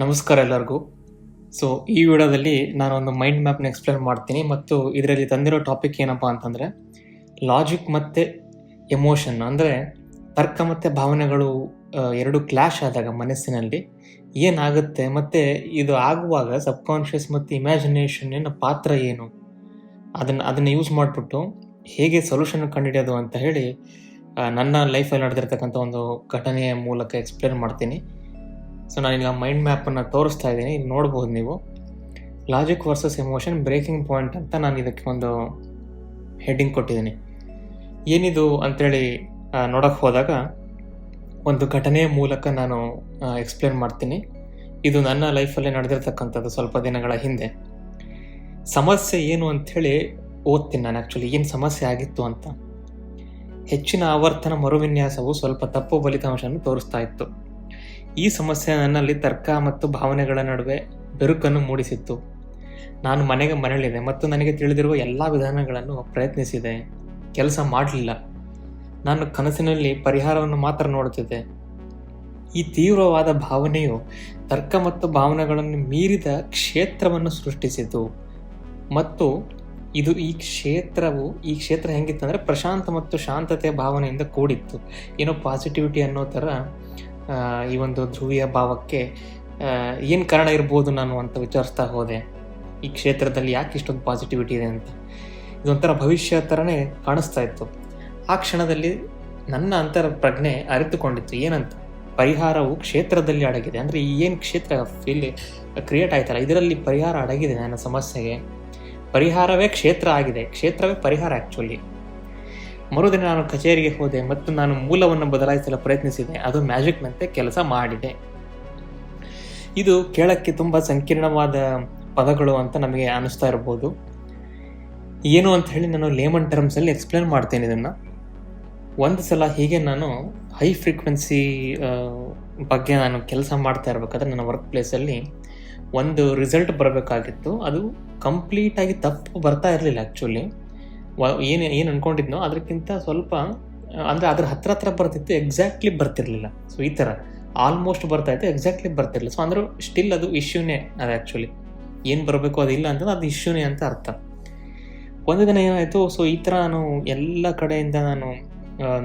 ನಮಸ್ಕಾರ ಎಲ್ಲರಿಗೂ. ಸೊ ಈ ವಿಡಿಯೋದಲ್ಲಿ ನಾನು ಒಂದು ಮೈಂಡ್ ಮ್ಯಾಪ್ನ ಎಕ್ಸ್ಪ್ಲೇನ್ ಮಾಡ್ತೀನಿ ಮತ್ತು ಇದರಲ್ಲಿ ತಂದಿರೋ ಟಾಪಿಕ್ ಏನಪ್ಪ ಅಂತಂದರೆ ಲಾಜಿಕ್ ಮತ್ತು ಎಮೋಷನ್ ಅಂದರೆ ತರ್ಕ ಮತ್ತು ಭಾವನೆಗಳು ಎರಡು ಕ್ಲ್ಯಾಶ್ ಆದಾಗ ಮನಸ್ಸಿನಲ್ಲಿ ಏನಾಗುತ್ತೆ ಮತ್ತು ಇದು ಆಗುವಾಗ ಸಬ್ಕಾನ್ಷಿಯಸ್ ಮತ್ತು ಇಮ್ಯಾಜಿನೇಷನ್ನಿನ ಪಾತ್ರ ಏನು? ಅದನ್ನು ಅದನ್ನು ಯೂಸ್ ಮಾಡಿಬಿಟ್ಟು ಹೇಗೆ ಸೊಲ್ಯೂಷನ್ ಕಂಡುಹಿಡಿಯೋದು ಅಂತ ಹೇಳಿ ನನ್ನ ಲೈಫಲ್ಲಿ ನಡೆದಿರ್ತಕ್ಕಂಥ ಒಂದು ಘಟನೆಯ ಮೂಲಕ ಎಕ್ಸ್ಪ್ಲೇನ್ ಮಾಡ್ತೀನಿ. ಸೊ ನಾನೀಗ ಮೈಂಡ್ ಮ್ಯಾಪನ್ನು ತೋರಿಸ್ತಾ ಇದ್ದೀನಿ. ಇಲ್ಲಿ ನೋಡ್ಬೋದು ನೀವು. Logic versus emotion breaking point ಅಂತ ನಾನು ಇದಕ್ಕೆ ಒಂದು ಹೆಡ್ಡಿಂಗ್ ಕೊಟ್ಟಿದ್ದೀನಿ. ಏನಿದು ಅಂತೇಳಿ ನೋಡೋಕ್ಕೆ ಹೋದಾಗ ಒಂದು ಘಟನೆಯ ಮೂಲಕ ನಾನು ಎಕ್ಸ್ಪ್ಲೇನ್ ಮಾಡ್ತೀನಿ. ಇದು ನನ್ನ ಲೈಫಲ್ಲೇ ನಡೆದಿರ್ತಕ್ಕಂಥದ್ದು ಸ್ವಲ್ಪ ದಿನಗಳ ಹಿಂದೆ. ಸಮಸ್ಯೆ ಏನು ಅಂಥೇಳಿ ಓದ್ತೀನಿ ನಾನು ಆ್ಯಕ್ಚುಲಿ ಏನು ಸಮಸ್ಯೆ ಆಗಿತ್ತು ಅಂತ. ಹೆಚ್ಚಿನ ಆವರ್ತನ ಮರುವಿನ್ಯಾಸವು ಸ್ವಲ್ಪ ತಪ್ಪು ಫಲಿತಾಂಶವನ್ನು ತೋರಿಸ್ತಾ ಇತ್ತು. ಈ ಸಮಸ್ಯೆ ನನ್ನಲ್ಲಿ ತರ್ಕ ಮತ್ತು ಭಾವನೆಗಳ ನಡುವೆ ಬೆರುಕನ್ನು ಮೂಡಿಸಿತ್ತು. ನಾನು ಮನೆಗೆ ಮರಳಿದೆ ಮತ್ತು ನನಗೆ ತಿಳಿದಿರುವ ಎಲ್ಲ ವಿಧಾನಗಳನ್ನು ಪ್ರಯತ್ನಿಸಿದೆ. ಕೆಲಸ ಮಾಡಲಿಲ್ಲ. ನಾನು ಕನಸಿನಲ್ಲಿ ಪರಿಹಾರವನ್ನು ಮಾತ್ರ ನೋಡುತ್ತಿದ್ದೆ. ಈ ತೀವ್ರವಾದ ಭಾವನೆಯು ತರ್ಕ ಮತ್ತು ಭಾವನೆಗಳನ್ನು ಮೀರಿದ ಕ್ಷೇತ್ರವನ್ನು ಸೃಷ್ಟಿಸಿತು. ಮತ್ತು ಇದು ಈ ಕ್ಷೇತ್ರವು, ಈ ಕ್ಷೇತ್ರ ಹೆಂಗಿತ್ತಂದರೆ ಪ್ರಶಾಂತ ಮತ್ತು ಶಾಂತತೆಯ ಭಾವನೆಯಿಂದ ಕೂಡಿತ್ತು. ಏನೋ ಪಾಸಿಟಿವಿಟಿ ಅನ್ನೋ ಥರ ಈ ಒಂದು ಧ್ರುವೀಯ ಭಾವಕ್ಕೆ ಏನು ಕಾರಣ ಇರ್ಬೋದು ನಾನು ಅಂತ ವಿಚಾರಿಸ್ತಾ ಹೋದೆ. ಈ ಕ್ಷೇತ್ರದಲ್ಲಿ ಯಾಕೆ ಇಷ್ಟೊಂದು ಪಾಸಿಟಿವಿಟಿ ಇದೆ ಅಂತ. ಇದೊಂಥರ ಭವಿಷ್ಯ ಥರನೇ ಕಾಣಿಸ್ತಾ ಇತ್ತು. ಆ ಕ್ಷಣದಲ್ಲಿ ನನ್ನ ಅಂತರ ಪ್ರಜ್ಞೆ ಅರಿತುಕೊಂಡಿತ್ತು. ಏನಂತ? ಪರಿಹಾರವು ಕ್ಷೇತ್ರದಲ್ಲಿ ಅಡಗಿದೆ. ಅಂದರೆ ಏನು ಕ್ಷೇತ್ರ ಫೀಲ್ ಕ್ರಿಯೇಟ್ ಆಯ್ತಲ್ಲ, ಇದರಲ್ಲಿ ಪರಿಹಾರ ಅಡಗಿದೆ ನನ್ನ ಸಮಸ್ಯೆಗೆ. ಪರಿಹಾರವೇ ಕ್ಷೇತ್ರ ಆಗಿದೆ. ಕ್ಷೇತ್ರವೇ ಪರಿಹಾರ ಆ್ಯಕ್ಚುಲಿ ಮರುದಿನ ನಾನು ಕಚೇರಿಗೆ ಹೋದೆ ಮತ್ತು ನಾನು ಮೂಲವನ್ನು ಬದಲಾಯಿಸಲು ಪ್ರಯತ್ನಿಸಿದೆ. ಅದು ಮ್ಯಾಜಿಕ್ನಂತೆ ಕೆಲಸ ಮಾಡಿದೆ. ಇದು ಕೇಳಕ್ಕೆ ತುಂಬ ಸಂಕೀರ್ಣವಾದ ಪದಗಳು ಅಂತ ನಮಗೆ ಅನಿಸ್ತಾ ಇರ್ಬೋದು. ಏನು ಅಂತ ಹೇಳಿ ನಾನು ಲೇಮನ್ ಟರ್ಮ್ಸಲ್ಲಿ ಎಕ್ಸ್ಪ್ಲೇನ್ ಮಾಡ್ತೇನೆ ಇದನ್ನು. ಒಂದು ಸಲ ಹೀಗೆ ನಾನು ಹೈ ಫ್ರೀಕ್ವೆನ್ಸಿ ಬಗ್ಗೆ ನಾನು ಕೆಲಸ ಮಾಡ್ತಾ ಇರಬೇಕಾದ್ರೆ ನನ್ನ ವರ್ಕ್ ಪ್ಲೇಸಲ್ಲಿ ಒಂದು ರಿಸಲ್ಟ್ ಬರಬೇಕಾಗಿತ್ತು. ಅದು ಕಂಪ್ಲೀಟಾಗಿ ತಪ್ಪು ಬರ್ತಾ ಇರಲಿಲ್ಲ ಆ್ಯಕ್ಚುಲಿ ಏನು ಏನು ಅನ್ಕೊಂಡಿದ್ನೋ ಅದಕ್ಕಿಂತ ಸ್ವಲ್ಪ, ಅಂದರೆ ಅದ್ರ ಹತ್ರ ಹತ್ರ ಬರ್ತಿತ್ತು ಎಕ್ಸಾಕ್ಟ್ಲಿ ಬರ್ತಿರ್ಲಿಲ್ಲ. ಸೊ ಈ ಥರ. ಆಲ್ಮೋಸ್ಟ್ ಬರ್ತಾ ಇತ್ತು ಎಕ್ಸಾಕ್ಟ್ಲಿ ಬರ್ತಿರ್ಲಿಲ್ಲ. ಸೊ ಅಂದ್ರೆ ಸ್ಟಿಲ್ ಅದು ಇಶ್ಯೂನೇ ಅದು ಆ್ಯಕ್ಚುಲಿ ಏನು ಬರಬೇಕು ಅದು ಇಲ್ಲ ಅಂತಂದ್ರೆ ಅದು ಇಶ್ಯೂನೇ ಅಂತ ಅರ್ಥ. ಒಂದು ದಿನ ಏನಾಯಿತು ಸೊ ಈ ಥರ ನಾನು ಎಲ್ಲ ಕಡೆಯಿಂದ ನಾನು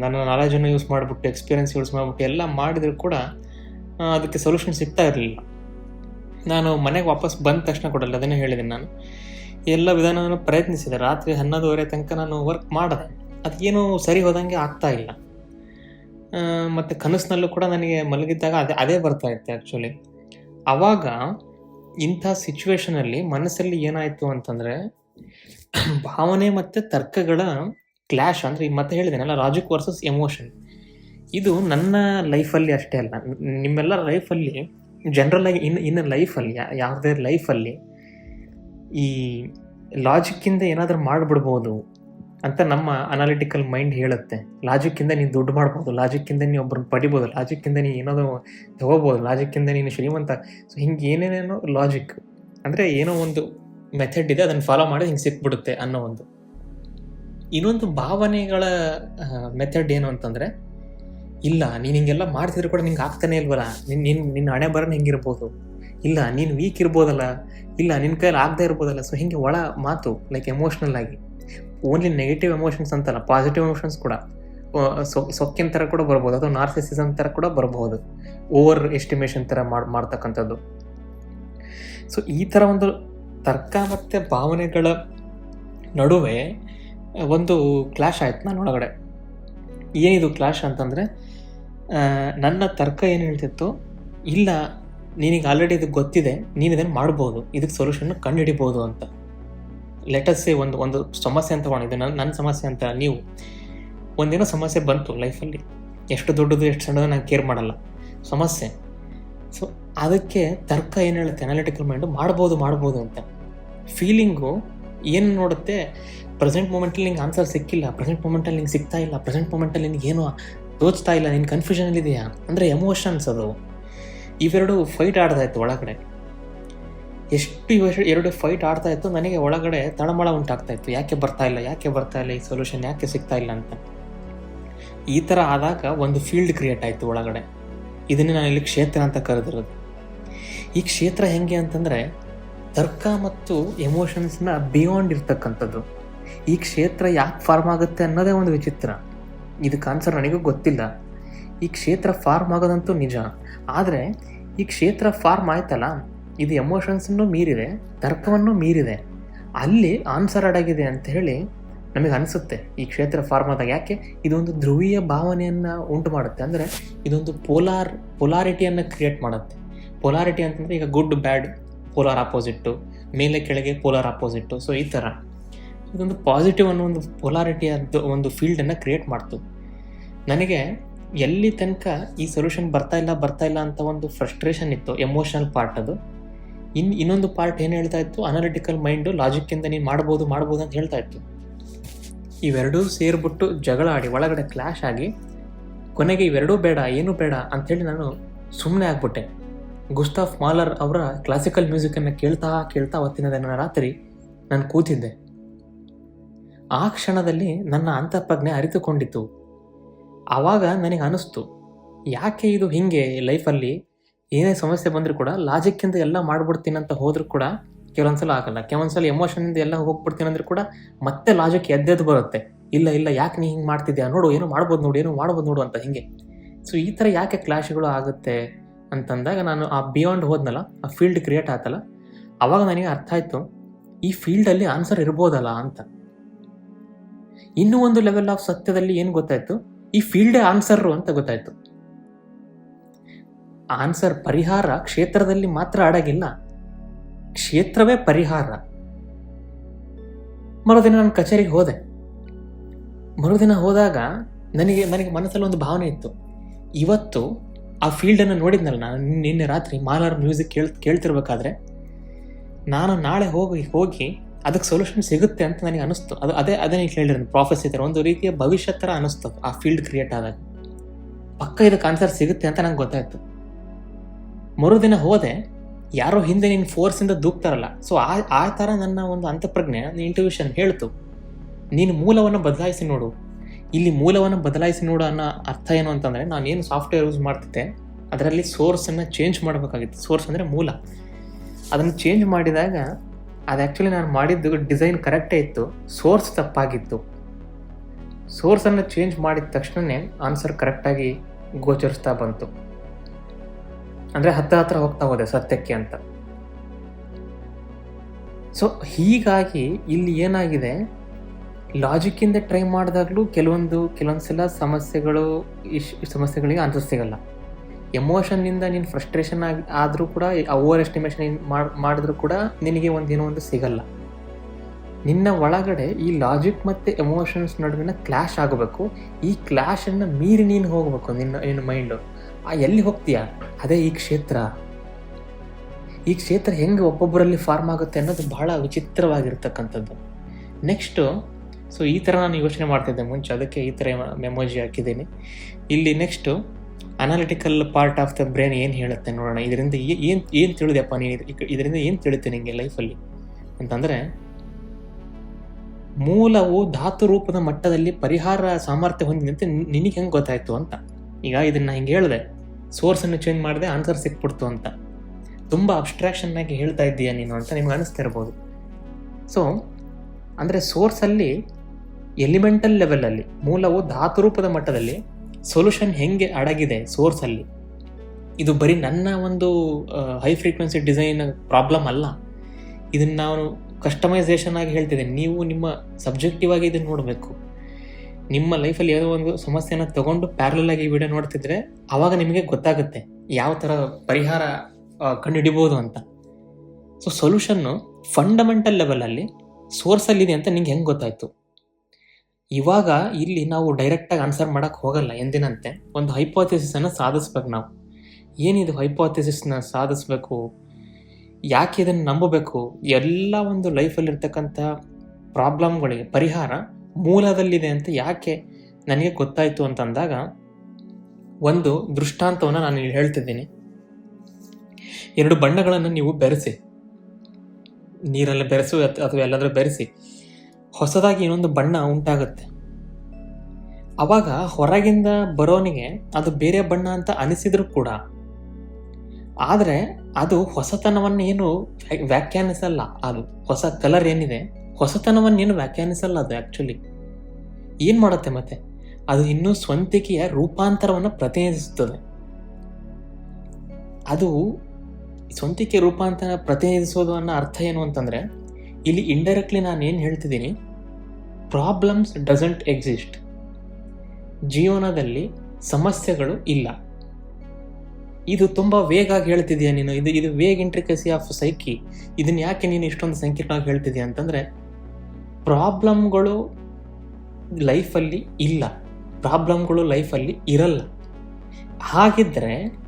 ನನ್ನ ನಾಲೆಜನ್ನು ಯೂಸ್ ಮಾಡಿಬಿಟ್ಟು ಎಕ್ಸ್ಪೀರಿಯನ್ಸ್ ಯೂಸ್ ಮಾಡಿಬಿಟ್ಟು ಎಲ್ಲ ಮಾಡಿದ್ರು ಕೂಡ ಅದಕ್ಕೆ ಸೊಲ್ಯೂಷನ್ ಸಿಗ್ತಾ ಇರಲಿಲ್ಲ. ನಾನು ಮನೆಗೆ ವಾಪಸ್ ಬಂದ ತಕ್ಷಣ ಕೊಡಲ್ಲ ಅದನ್ನೇ ಹೇಳಿದ್ದೀನಿ ನಾನು. ಎಲ್ಲ ವಿಧಾನವನ್ನು ಪ್ರಯತ್ನಿಸಿದೆ. ರಾತ್ರಿ ಹನ್ನೊಂದುವರೆ ತನಕ ನಾನು ವರ್ಕ್ ಮಾಡಿದೆ. ಅದೇನು ಸರಿ ಹೋದಂಗೆ ಆಗ್ತಾ ಇಲ್ಲ. ಮತ್ತು ಕನಸಿನಲ್ಲೂ ಕೂಡ ನನಗೆ ಮಲಗಿದ್ದಾಗ ಅದೇ ಅದೇ ಬರ್ತಾ ಇತ್ತು ಆ್ಯಕ್ಚುಲಿ ಆವಾಗ ಇಂಥ ಸಿಚುವೇಶನಲ್ಲಿ ಮನಸ್ಸಲ್ಲಿ ಏನಾಯಿತು ಅಂತಂದರೆ, ಭಾವನೆ ಮತ್ತು ತರ್ಕಗಳ ಕ್ಲ್ಯಾಶ್ ಅಂದರೆ ಮತ್ತೆ ಹೇಳಿದ್ದೇನಲ್ಲ ಲಾಜಿಕ್ ವರ್ಸಸ್ ಎಮೋಷನ್ ಇದು ನನ್ನ ಲೈಫಲ್ಲಿ ಅಷ್ಟೇ ಅಲ್ಲ. ನಿಮ್ಮೆಲ್ಲ ಲೈಫಲ್ಲಿ ಜನರಲ್ ಆಗಿ ಇನ್, ಇನ್ನು ಲೈಫಲ್ಲಿ ಯಾವುದೇ ಲೈಫಲ್ಲಿ ಈ ಲಾಜಿಕ್ಕಿಂದ ಏನಾದರೂ ಮಾಡಿಬಿಡ್ಬೋದು ಅಂತ ನಮ್ಮ ಅನಾಲಿಟಿಕಲ್ ಮೈಂಡ್ ಹೇಳುತ್ತೆ. ಲಾಜಿಕ್ಕಿಂದ ನೀನು ದುಡ್ಡು ಮಾಡ್ಬೋದು ಲಾಜಿಕ್ಕಿಂದ ನೀನು ಒಬ್ಬರನ್ನ ಪಡಿಬೋದು ಲಾಜಿಕ್ಕಿಂದ ನೀನು ಏನಾದರೂ ತಗೋಬೋದು ಲಾಜಿಕ್ಕಿಂದ ನೀನು ಶ್ರೀಮಂತ. ಸೊ ಹಿಂಗೆ ಏನೇನೇನೋ ಲಾಜಿಕ್ ಅಂದರೆ ಏನೋ ಒಂದು ಮೆಥಡ್ ಇದೆ, ಅದನ್ನು ಫಾಲೋ ಮಾಡಿ ಹಿಂಗೆ ಸಿಕ್ಬಿಡುತ್ತೆ ಅನ್ನೋ ಒಂದು. ಇನ್ನೊಂದು ಭಾವನೆಗಳ ಮೆಥಡ್ ಏನು ಅಂತಂದರೆ, ಇಲ್ಲ, ನೀನು ಹಿಂಗೆಲ್ಲ ಮಾಡ್ತಿದ್ರು ಕೂಡ ನಿಂಗೆ ಆಗ್ತಾನೆ ಇಲ್ವಲ್ಲ? ನಿನ್ನ ನಿನ್ನ ನಿನ್ನ ಹಣೆ ಬರೋಣ ಹಿಂಗಿರ್ಬೋದು. ಇಲ್ಲ, ನೀನು ವೀಕ್ ಇರ್ಬೋದಲ್ಲ, ಇಲ್ಲ ನಿನ್ನ ಕೈಯಲ್ಲಿ ಆಗದೆ ಇರ್ಬೋದಲ್ಲ ಸೊ ಹಿಂಗೆ ಒಳ ಮಾತು ಲೈಕ್ ಎಮೋಷ್ನಲ್ ಆಗಿ. ಓನ್ಲಿ ನೆಗೆಟಿವ್ ಎಮೋಷನ್ಸ್ ಅಂತಲ್ಲ ಪಾಸಿಟಿವ್ ಎಮೋಷನ್ಸ್ ಕೂಡ. ಸೊಕ್ಕಿನ ಥರ ಕೂಡ ಬರ್ಬೋದು, ಅಥವಾ ನಾರ್ಸಿಸಿಸಮ್ ಥರ ಕೂಡ ಬರಬಹುದು ಓವರ್ ಎಸ್ಟಿಮೇಷನ್ ಥರ ಮಾಡಿ, ಮಾಡ್ತಕ್ಕಂಥದ್ದು. ಸೊ ಈ ಥರ ಒಂದು ತರ್ಕ ಮತ್ತು ಭಾವನೆಗಳ ನಡುವೆ, ಒಂದು ಕ್ಲಾಶ್ ಆಯ್ತು ನಾನು ಒಳಗಡೆ. ಏನಿದು ಕ್ಲಾಶ್ ಅಂತಂದರೆ ನನ್ನ ತರ್ಕ ಏನು ಹೇಳ್ತಿತ್ತು? ಇಲ್ಲ ನಿನಗೆ ಆಲ್ರೆಡಿ ಇದು ಗೊತ್ತಿದೆ, ನೀನು ಇದನ್ನು ಮಾಡ್ಬೋದು, ಇದಕ್ಕೆ ಸೊಲ್ಯೂಷನ್ ಕಂಡುಹಿಡಿಬೋದು ಅಂತ. ಲೆಟಸ್ಸೇ ಒಂದು ಒಂದು ಸಮಸ್ಯೆ ಅಂತ ತಗೊಂಡಿದ್ದೆ ನನ್ನ ನನ್ನ ಸಮಸ್ಯೆ ಅಂತ ನೀವು. ಒಂದೇನೋ ಸಮಸ್ಯೆ ಬಂತು ಲೈಫಲ್ಲಿ ಎಷ್ಟು ದೊಡ್ಡದು, ಎಷ್ಟು ಸಣ್ಣದು ನಾನು ಕೇರ್ ಮಾಡಲ್ಲ. ಸಮಸ್ಯೆ. ಸೊ ಅದಕ್ಕೆ ತರ್ಕ ಏನು ಹೇಳುತ್ತೆ? ಅನಾಲಿಟಿಕಲ್ ಮೈಂಡು ಮಾಡ್ಬೋದು ಮಾಡ್ಬೋದು ಅಂತ. ಫೀಲಿಂಗು ಏನು ನೋಡುತ್ತೆ? ಪ್ರೆಸೆಂಟ್ ಮೂಮೆಂಟಲ್ಲಿ ನಿಂಗೆ ಆನ್ಸರ್ ಸಿಕ್ಕಿಲ್ಲ. ಪ್ರೆಸೆಂಟ್ ಮೂಮೆಂಟಲ್ಲಿ ನಿಂಗೆ ಸಿಗ್ತಾ ಇಲ್ಲ. ಪ್ರೆಸೆಂಟ್ ಮೂಮೆಂಟಲ್ಲಿ ನಿನಗೆ ಏನು ತೋಚ್ತಾ ಇಲ್ಲ. ನಿನ್ನ ಕನ್ಫ್ಯೂಷನಲ್ಲಿ ಇದೆಯಾ? ಅಂದರೆ ಎಮೋಷನ್ಸ್ ಅದು. ಇವೆರಡು ಫೈಟ್ ಆಡ್ತಾ ಇತ್ತು ಒಳಗಡೆ. ಎಷ್ಟು ಇವೆ- ಎರಡು ಫೈಟ್ ಆಡ್ತಾ ಇತ್ತು, ನನಗೆ ಒಳಗಡೆ ತಳಮಳ ಉಂಟಾಗ್ತಾ ಇತ್ತು. ಯಾಕೆ ಬರ್ತಾ ಇಲ್ಲ, ಯಾಕೆ ಬರ್ತಾ ಇಲ್ಲ, ಈ ಸೊಲ್ಯೂಷನ್ ಯಾಕೆ ಸಿಗ್ತಾ ಇಲ್ಲ ಅಂತ. ಈ ಥರ ಆದಾಗ ಒಂದು ಫೀಲ್ಡ್ ಕ್ರಿಯೇಟ್ ಆಯಿತು ಒಳಗಡೆ. ಇದನ್ನೇ ನಾನು ಇಲ್ಲಿ ಕ್ಷೇತ್ರ ಅಂತ ಕರೆದಿರೋದು. ಈ ಕ್ಷೇತ್ರ ಹೆಂಗೆ ಅಂತಂದರೆ, ತರ್ಕ ಮತ್ತು ಎಮೋಷನ್ಸ್ನ ಬಿಯಾಂಡ್ ಇರ್ತಕ್ಕಂಥದ್ದು. ಈ ಕ್ಷೇತ್ರ ಯಾಕೆ ಫಾರ್ಮ್ ಆಗುತ್ತೆ ಅನ್ನೋದೇ ಒಂದು ವಿಚಿತ್ರ. ಇದಕ್ಕೆ ಆನ್ಸರ್ ನನಗೂ ಗೊತ್ತಿಲ್ಲ. ಈ ಕ್ಷೇತ್ರ ಫಾರ್ಮ್ ಆಗೋದಂತೂ ನಿಜ. ಆದರೆ ಈ ಕ್ಷೇತ್ರ ಫಾರ್ಮ್ ಆಯ್ತಲ್ಲ, ಇದು ಎಮೋಷನ್ಸನ್ನು ಮೀರಿದೆ, ತರ್ಕವನ್ನು ಮೀರಿದೆ. ಅಲ್ಲಿ ಆನ್ಸರ್ ಅಡಗಿದೆ ಅಂತ ಹೇಳಿ ನಮಗೆ ಅನಿಸುತ್ತೆ ಈ ಕ್ಷೇತ್ರ ಫಾರ್ಮ್ ಆದಾಗ ಯಾಕೆ? ಇದೊಂದು ಧ್ರುವೀಯ ಭಾವನೆಯನ್ನು ಉಂಟು ಮಾಡುತ್ತೆ. ಅಂದರೆ ಇದೊಂದು ಪೋಲಾರ್ ಪೊಲಾರಿಟಿಯನ್ನು ಕ್ರಿಯೇಟ್ ಮಾಡುತ್ತೆ. ಪೊಲಾರಿಟಿ ಅಂತಂದರೆ ಈಗ ಗುಡ್ ಬ್ಯಾಡ್ ಪೋಲಾರ್ ಅಪೋಸಿಟ್ಟು ಮೇಲೆ ಕೆಳಗೆ ಪೋಲಾರ್ ಆಪೋಸಿಟ್ಟು ಸೊ ಈ ಥರ ಇದೊಂದು ಪಾಸಿಟಿವ್ ಅನ್ನೋ ಒಂದು ಪೊಲಾರಿಟಿಯದ್ದು ಒಂದು ಫೀಲ್ಡನ್ನು ಕ್ರಿಯೇಟ್ ಮಾಡ್ತು. ನನಗೆ ಎಲ್ಲಿ ತನಕ ಈ ಸೊಲ್ಯೂಷನ್ ಬರ್ತಾ ಇಲ್ಲ ಬರ್ತಾ ಇಲ್ಲ ಅಂತ ಒಂದು ಫ್ರಸ್ಟ್ರೇಷನ್ ಇತ್ತು ಎಮೋಷನಲ್ ಪಾರ್ಟ್ ಅದು. ಇನ್ ಇನ್ನೊಂದು ಪಾರ್ಟ್ ಏನು ಹೇಳ್ತಾ ಇತ್ತು? ಅನಾಲಿಟಿಕಲ್ ಮೈಂಡು ಲಾಜಿಕ್ಕಿಂದ ನೀನು ಮಾಡ್ಬೋದು ಮಾಡ್ಬೋದು ಅಂತ ಹೇಳ್ತಾ ಇತ್ತು. ಇವೆರಡೂ ಸೇರಿಬಿಟ್ಟು ಜಗಳ ಆಡಿ, ಒಳಗಡೆ ಕ್ಲಾಶ್ ಆಗಿ, ಕೊನೆಗೆ ಇವೆರಡೂ ಬೇಡ, ಏನೂ ಬೇಡ ಅಂಥೇಳಿ ನಾನು ಸುಮ್ಮನೆ ಆಗ್ಬಿಟ್ಟೆ. ಗುಸ್ತಾಫ್ ಮಾಲರ್ ಅವರ ಕ್ಲಾಸಿಕಲ್ ಮ್ಯೂಸಿಕನ್ನು ಕೇಳ್ತಾ ಕೇಳ್ತಾ ಅವತ್ತಿನ ದಿನ ರಾತ್ರಿ ನಾನು ಕೂತಿದ್ದೆ. ಆ ಕ್ಷಣದಲ್ಲಿ ನನ್ನ ಅಂತಃಪ್ರಜ್ಞೆ ಅರಿತುಕೊಂಡಿತು ಆವಾಗ ನನಗೆ ಅನಿಸ್ತು ಯಾಕೆ ಇದು ಹಿಂಗೆ ಲೈಫಲ್ಲಿ ಏನೇ ಸಮಸ್ಯೆ ಬಂದರೂ ಕೂಡ ಲಾಜಿಕ್ಕಿಂದ ಎಲ್ಲ ಮಾಡ್ಬಿಡ್ತೀನಿ ಅಂತ ಹೋದರೂ ಕೂಡ ಕೆಲವೊಂದ್ಸಲ ಆಗಲ್ಲ. ಕೆಲವೊಂದ್ಸಲ ಎಮೋಷನಿಂದ ಎಲ್ಲ ಹೋಗ್ಬಿಡ್ತೀನಿ ಅಂದ್ರೆ ಕೂಡ ಮತ್ತೆ ಲಾಜಿಕ್ ಎದ್ದೆದ್ದು ಬರುತ್ತೆ. ಇಲ್ಲ ಇಲ್ಲ, ಯಾಕೆ ನೀ ಹಿಂಗೆ ಮಾಡ್ತಿದ್ಯಾ? ನೋಡು, ಏನು ಮಾಡ್ಬೋದು ನೋಡು, ಏನು ಮಾಡ್ಬೋದು ನೋಡು ಅಂತ ಹಿಂಗೆ. ಸೊ ಈ ಥರ ಯಾಕೆ ಕ್ಲಾಶ್ಗಳು ಆಗುತ್ತೆ ಅಂತಂದಾಗ ನಾನು ಆ ಬಿಯಾಂಡ್ ಹೋದ್ನಲ್ಲ, ಆ ಫೀಲ್ಡ್ ಕ್ರಿಯೇಟ್ ಆಯ್ತಲ್ಲ ಅವಾಗ ನನಗೆ ಅರ್ಥ ಆಯಿತು, ಈ ಫೀಲ್ಡಲ್ಲಿ ಆನ್ಸರ್ ಇರ್ಬೋದಲ್ಲ ಅಂತ. ಇನ್ನೂ ಒಂದು ಲೆವೆಲ್ ಆಫ್ ಸತ್ಯದಲ್ಲಿ ಏನು ಗೊತ್ತಾಯ್ತು? ಈ ಫೀಲ್ಡ್ ಆನ್ಸರ್ ಅಂತ ಗೊತ್ತಾಯ್ತು. ಆನ್ಸರ್ ಪರಿಹಾರ ಕ್ಷೇತ್ರದಲ್ಲಿ ಮಾತ್ರ ಅಡಗಿಲ್ಲ ಕ್ಷೇತ್ರವೇ ಪರಿಹಾರ. ಮರುದಿನ ನಾನು ಕಚೇರಿಗೆ ಹೋದೆ. ಮರುದಿನ ಹೋದಾಗ ನನಗೆ ನನಗೆ ಮನಸ್ಸಲ್ಲಿ ಒಂದು ಭಾವನೆ ಇತ್ತು. ಇವತ್ತು ಆ ಫೀಲ್ಡನ್ನು ನೋಡಿದ್ನಲ್ಲ ನಾನು, ನಿನ್ನೆ ರಾತ್ರಿ ಮಾಲಾರ್ ಮ್ಯೂಸಿಕ್ ಕೇಳ್, ಕೇಳ್ತಿರ್ಬೇಕಾದ್ರೆ, ನಾನು ನಾಳೆ ಹೋಗಿ ಹೋಗಿ ಅದಕ್ಕೆ ಸೊಲ್ಯೂಷನ್ ಸಿಗುತ್ತೆ ಅಂತ ನನಗೆ ಅನಿಸ್ತು ಅದು ಅದೇ ಅದೇ ನೀವು ಹೇಳಿರೋದು ಪ್ರಾಫೆಸಿ ಥರ. ಒಂದು ರೀತಿಯ ಭವಿಷ್ಯ ಥರ ಅನಿಸ್ತು ಆ ಫೀಲ್ಡ್ ಕ್ರಿಯೇಟ್ ಆದಾಗ. ಪಕ್ಕ ಇದಕ್ಕೆ ಆನ್ಸರ್ ಸಿಗುತ್ತೆ ಅಂತ ನಂಗೆ ಗೊತ್ತಾಯ್ತು. ಮರುದಿನ ಹೋದೆ, ಯಾರೋ ಹಿಂದೆ ನೀನು ಫೋರ್ಸಿಂದ ದೂಕ್ತಾರಲ್ಲ. ಸೊ ಆ ಆ ಥರ ನನ್ನ ಒಂದು ಅಂತಃಪ್ರಜ್ಞೆ ಇಂಟ್ಯೂಷನ್ ಹೇಳ್ತು. ನೀನು ಮೂಲವನ್ನು ಬದಲಾಯಿಸಿ ನೋಡು. ಇಲ್ಲಿ ಮೂಲವನ್ನು ಬದಲಾಯಿಸಿ ನೋಡು ಅನ್ನೋ ಅರ್ಥ ಏನು ಅಂತಂದರೆ ಏನು ಸಾಫ್ಟ್ವೇರ್ ಯೂಸ್ ಮಾಡ್ತಿದ್ದೆ, ಅದರಲ್ಲಿ ಸೋರ್ಸನ್ನು ಚೇಂಜ್ ಮಾಡಬೇಕಾಗಿತ್ತು. ಸೋರ್ಸ್ ಅಂದರೆ ಮೂಲ. ಅದನ್ನು ಚೇಂಜ್ ಮಾಡಿದಾಗ ಅದು ಆ್ಯಕ್ಚುಲಿ ನಾನು ಮಾಡಿದ್ದು ಡಿಸೈನ್ ಕರೆಕ್ಟೇ ಇತ್ತು ಸೋರ್ಸ್ ತಪ್ಪಾಗಿತ್ತು. ಸೋರ್ಸನ್ನು ಚೇಂಜ್ ಮಾಡಿದ ತಕ್ಷಣವೇ ಆನ್ಸರ್ ಕರೆಕ್ಟಾಗಿ ಗೋಚರಿಸ್ತಾ ಬಂತು. ಅಂದರೆ ಹತ್ತಿರ ಹತ್ರ ಹೋಗ್ತಾ ಹೋದೆ ಸತ್ಯಕ್ಕೆ ಅಂತ. ಸೊ ಹೀಗಾಗಿ ಇಲ್ಲಿ ಏನಾಗಿದೆ? ಲಾಜಿಕ್ಕಿಂದ ಟ್ರೈ ಮಾಡಿದಾಗಲೂ ಕೆಲವೊಂದು ಕೆಲವೊಂದು ಸಲ ಸಮಸ್ಯೆಗಳು, ಇಶ್, ಸಮಸ್ಯೆಗಳಿಗೆ ಆನ್ಸರ್ ಸಿಗಲ್ಲ. ಎಮೋಷನ್ನಿಂದ ನೀನು ಫ್ರಸ್ಟ್ರೇಷನ್ ಆಗಿ ಆದರೂ ಕೂಡ ಓವರ್ ಎಸ್ಟಿಮೇಷನ್ ಮಾಡಿದ್ರೂ ಕೂಡ ನಿನಗೆ ಒಂದೇನೋ ಒಂದು ಸಿಗಲ್ಲ. ನಿನ್ನ ಒಳಗಡೆ ಈ ಲಾಜಿಕ್ ಮತ್ತು ಎಮೋಷನ್ಸ್ ನಡುವಿನ ಕ್ಲಾಶ್ ಆಗಬೇಕು. ಈ ಕ್ಲ್ಯಾಶನ್ನು ಮೀರಿ ನೀನು ಹೋಗಬೇಕು ನಿನ್ನ ನಿನ್ನ ಮೈಂಡು ಆ ಎಲ್ಲಿ ಹೋಗ್ತೀಯಾ? ಅದೇ ಈ ಕ್ಷೇತ್ರ. ಈ ಕ್ಷೇತ್ರ ಹೆಂಗೆ ಒಬ್ಬೊಬ್ಬರಲ್ಲಿ ಫಾರ್ಮ್ ಆಗುತ್ತೆ ಅನ್ನೋದು ಬಹಳ ವಿಚಿತ್ರವಾಗಿರ್ತಕ್ಕಂಥದ್ದು. ನೆಕ್ಸ್ಟು ಸೊ ಈ ಥರ ನಾನು ಯೋಚನೆ ಮಾಡ್ತಿದ್ದೆ ಮುಂಚೆ, ಅದಕ್ಕೆ ಈ ಥರ ಮೆಮೋಜಿ ಹಾಕಿದ್ದೀನಿ. ಇಲ್ಲಿ next analytical part of the brain ಏನು ಹೇಳುತ್ತೆ ನೋಡೋಣ. ಇದರಿಂದ ಏನು ಏನು ತಿಳಿದೆಪ್ಪ ನೀನು? ಇದರಿಂದ ಏನು ತಿಳಿತೆ ನಿಮಗೆ ಲೈಫಲ್ಲಿ ಅಂತಂದರೆ, ಮೂಲವು ಧಾತು ರೂಪದ ಮಟ್ಟದಲ್ಲಿ ಪರಿಹಾರ ಸಾಮರ್ಥ್ಯ ಹೊಂದಿದೆ ಅಂತ ನಿನಗೆ ಹೆಂಗೆ ಗೊತ್ತಾಯಿತು ಅಂತ. ಈಗ ಇದನ್ನ ಹಿಂಗೆ ಹೇಳಿದೆ. ಸೋರ್ಸನ್ನು ಚೇಂಜ್ ಮಾಡಿದೆ ಆನ್ಸರ್ ಸಿಕ್ಬಿಡ್ತು ಅಂತ. ತುಂಬ ಅಬ್ಸ್ಟ್ರಾಕ್ಷನ್ ಆಗಿ ಹೇಳ್ತಾ ಇದ್ದೀಯಾ ನೀನು ಅಂತ ನಿಮ್ಗೆ ಅನಿಸ್ತಿರ್ಬೋದು ಸೊ ಅಂದರೆ ಸೋರ್ಸಲ್ಲಿ ಎಲಿಮೆಂಟಲ್ ಲೆವೆಲಲ್ಲಿ ಮೂಲವು ಧಾತು ರೂಪದ ಮಟ್ಟದಲ್ಲಿ ಸೊಲ್ಯೂಷನ್ ಹೆಂಗೆ ಅಡಗಿದೆ ಸೋರ್ಸಲ್ಲಿ? ಇದು ಬರೀ ನನ್ನ ಒಂದು ಹೈ ಫ್ರೀಕ್ವೆನ್ಸಿ ಡಿಸೈನ್ ಪ್ರಾಬ್ಲಮ್ ಅಲ್ಲ. ಇದನ್ನು ನಾನು ಕಸ್ಟಮೈಸೇಷನ್ ಆಗಿ ಹೇಳ್ತಿದ್ದೆ ನೀವು ನಿಮ್ಮ ಸಬ್ಜೆಕ್ಟಿವ್ ಆಗಿ ಇದನ್ನು ನೋಡಬೇಕು. ನಿಮ್ಮ ಲೈಫಲ್ಲಿ ಯಾವುದೋ ಒಂದು ಸಮಸ್ಯೆನ ತಗೊಂಡು ಪ್ಯಾರಲಲ್ ಆಗಿ ವಿಡಿಯೋ ನೋಡ್ತಿದ್ರೆ ಆವಾಗ ನಿಮಗೆ ಗೊತ್ತಾಗುತ್ತೆ ಯಾವ ಥರ ಪರಿಹಾರ ಕಂಡುಹಿಡಿಬೋದು ಅಂತ. ಸೊ ಸೊಲ್ಯೂಷನ್ನು ಫಂಡಮೆಂಟಲ್ ಲೆವೆಲಲ್ಲಿ ಸೋರ್ಸಲ್ಲಿದೆ ಅಂತ ನಿಂಗೆ ಹೆಂಗೆ ಗೊತ್ತಾಯ್ತು? ಇವಾಗ ಇಲ್ಲಿ ನಾವು ಡೈರೆಕ್ಟಾಗಿ ಆನ್ಸರ್ ಮಾಡೋಕ್ಕೆ ಹೋಗಲ್ಲ, ಎಂದಿನಂತೆ? ಒಂದು ಹೈಪೋಥೆಸಿಸನ್ನು ಸಾಧಿಸ್ಬೇಕು ನಾವು. ಏನಿದು ಹೈಪೋಥೆಸಿಸ್ನ ಸಾಧಿಸ್ಬೇಕು? ಯಾಕೆ ಇದನ್ನು ನಂಬಬೇಕು? ಎಲ್ಲ ಒಂದು ಲೈಫಲ್ಲಿರ್ತಕ್ಕಂಥ ಪ್ರಾಬ್ಲಮ್ಗಳಿಗೆ ಪರಿಹಾರ ಮೂಲದಲ್ಲಿದೆ ಅಂತ ಯಾಕೆ ನನಗೆ ಗೊತ್ತಾಯಿತು ಅಂತಂದಾಗ ಒಂದು ದೃಷ್ಟಾಂತವನ್ನು ನಾನು ಇಲ್ಲಿ ಹೇಳ್ತಿದ್ದೀನಿ. ಎರಡು ಬಣ್ಣಗಳನ್ನು ನೀವು ಬೆರೆಸಿ. ನೀರಲ್ಲಿ ಬೆರೆಸು ಅಥವಾ ಎಲ್ಲಾದರೂ ಬೆರೆಸಿ. ಹೊಸದಾಗಿ ಇನ್ನೊಂದು ಬಣ್ಣ ಉಂಟಾಗುತ್ತೆ. ಅವಾಗ ಹೊರಗಿಂದ ಬರೋನಿಗೆ ಅದು ಬೇರೆ ಬಣ್ಣ ಅಂತ ಅನಿಸಿದ್ರು ಕೂಡ. ಆದರೆ ಅದು ಹೊಸತನವನ್ನು ಏನು ವ್ಯಾಖ್ಯಾನಿಸಲ್ಲ. ಅದು ಹೊಸ ಕಲರ್ ಏನಿದೆ, ಹೊಸತನವನ್ನೇನು ವ್ಯಾಖ್ಯಾನಿಸಲ್ಲ ಅದು ಆ್ಯಕ್ಚುಲಿ ಏನು ಮಾಡುತ್ತೆ ಮತ್ತೆ? ಅದು ಇನ್ನೂ ಸ್ವಂತಿಕೆಯ ರೂಪಾಂತರವನ್ನು ಪ್ರತಿನಿಧಿಸುತ್ತದೆ. ಅದು ಸ್ವಂತಿಕೆ ರೂಪಾಂತರ ಪ್ರತಿನಿಧಿಸೋದು ಅನ್ನೋ ಅರ್ಥ ಏನು ಅಂತಂದರೆ ಇಲ್ಲಿ ಇಂಡೈರೆಕ್ಟ್ಲಿ ನಾನು ಏನು ಹೇಳ್ತಿದ್ದೀನಿ? ಪ್ರಾಬ್ಲಮ್ಸ್ ಡಸಂಟ್ ಎಕ್ಸಿಸ್ಟ್ ಜೀವನದಲ್ಲಿ ಸಮಸ್ಯೆಗಳು ಇಲ್ಲ. ಇದು ತುಂಬ ವೇಗಾಗಿ ಹೇಳ್ತಿದ್ಯಾ ನೀನು? ಇದು ಇದು ವೇಗ್ ಇಂಟ್ರಿಕಸಿ ಆಫ್ ಸೈಕಿ ಇದನ್ನ ಯಾಕೆ ನೀನು ಇಷ್ಟೊಂದು ಸಂಕೀರ್ಣವಾಗಿ ಹೇಳ್ತಿದ್ಯಾ ಅಂತಂದರೆ ಪ್ರಾಬ್ಲಮ್ಗಳು ಲೈಫಲ್ಲಿ ಇಲ್ಲ. ಪ್ರಾಬ್ಲಮ್ಗಳು ಲೈಫಲ್ಲಿ ಇರಲ್ಲ. ಹಾಗಿದ್ರೆ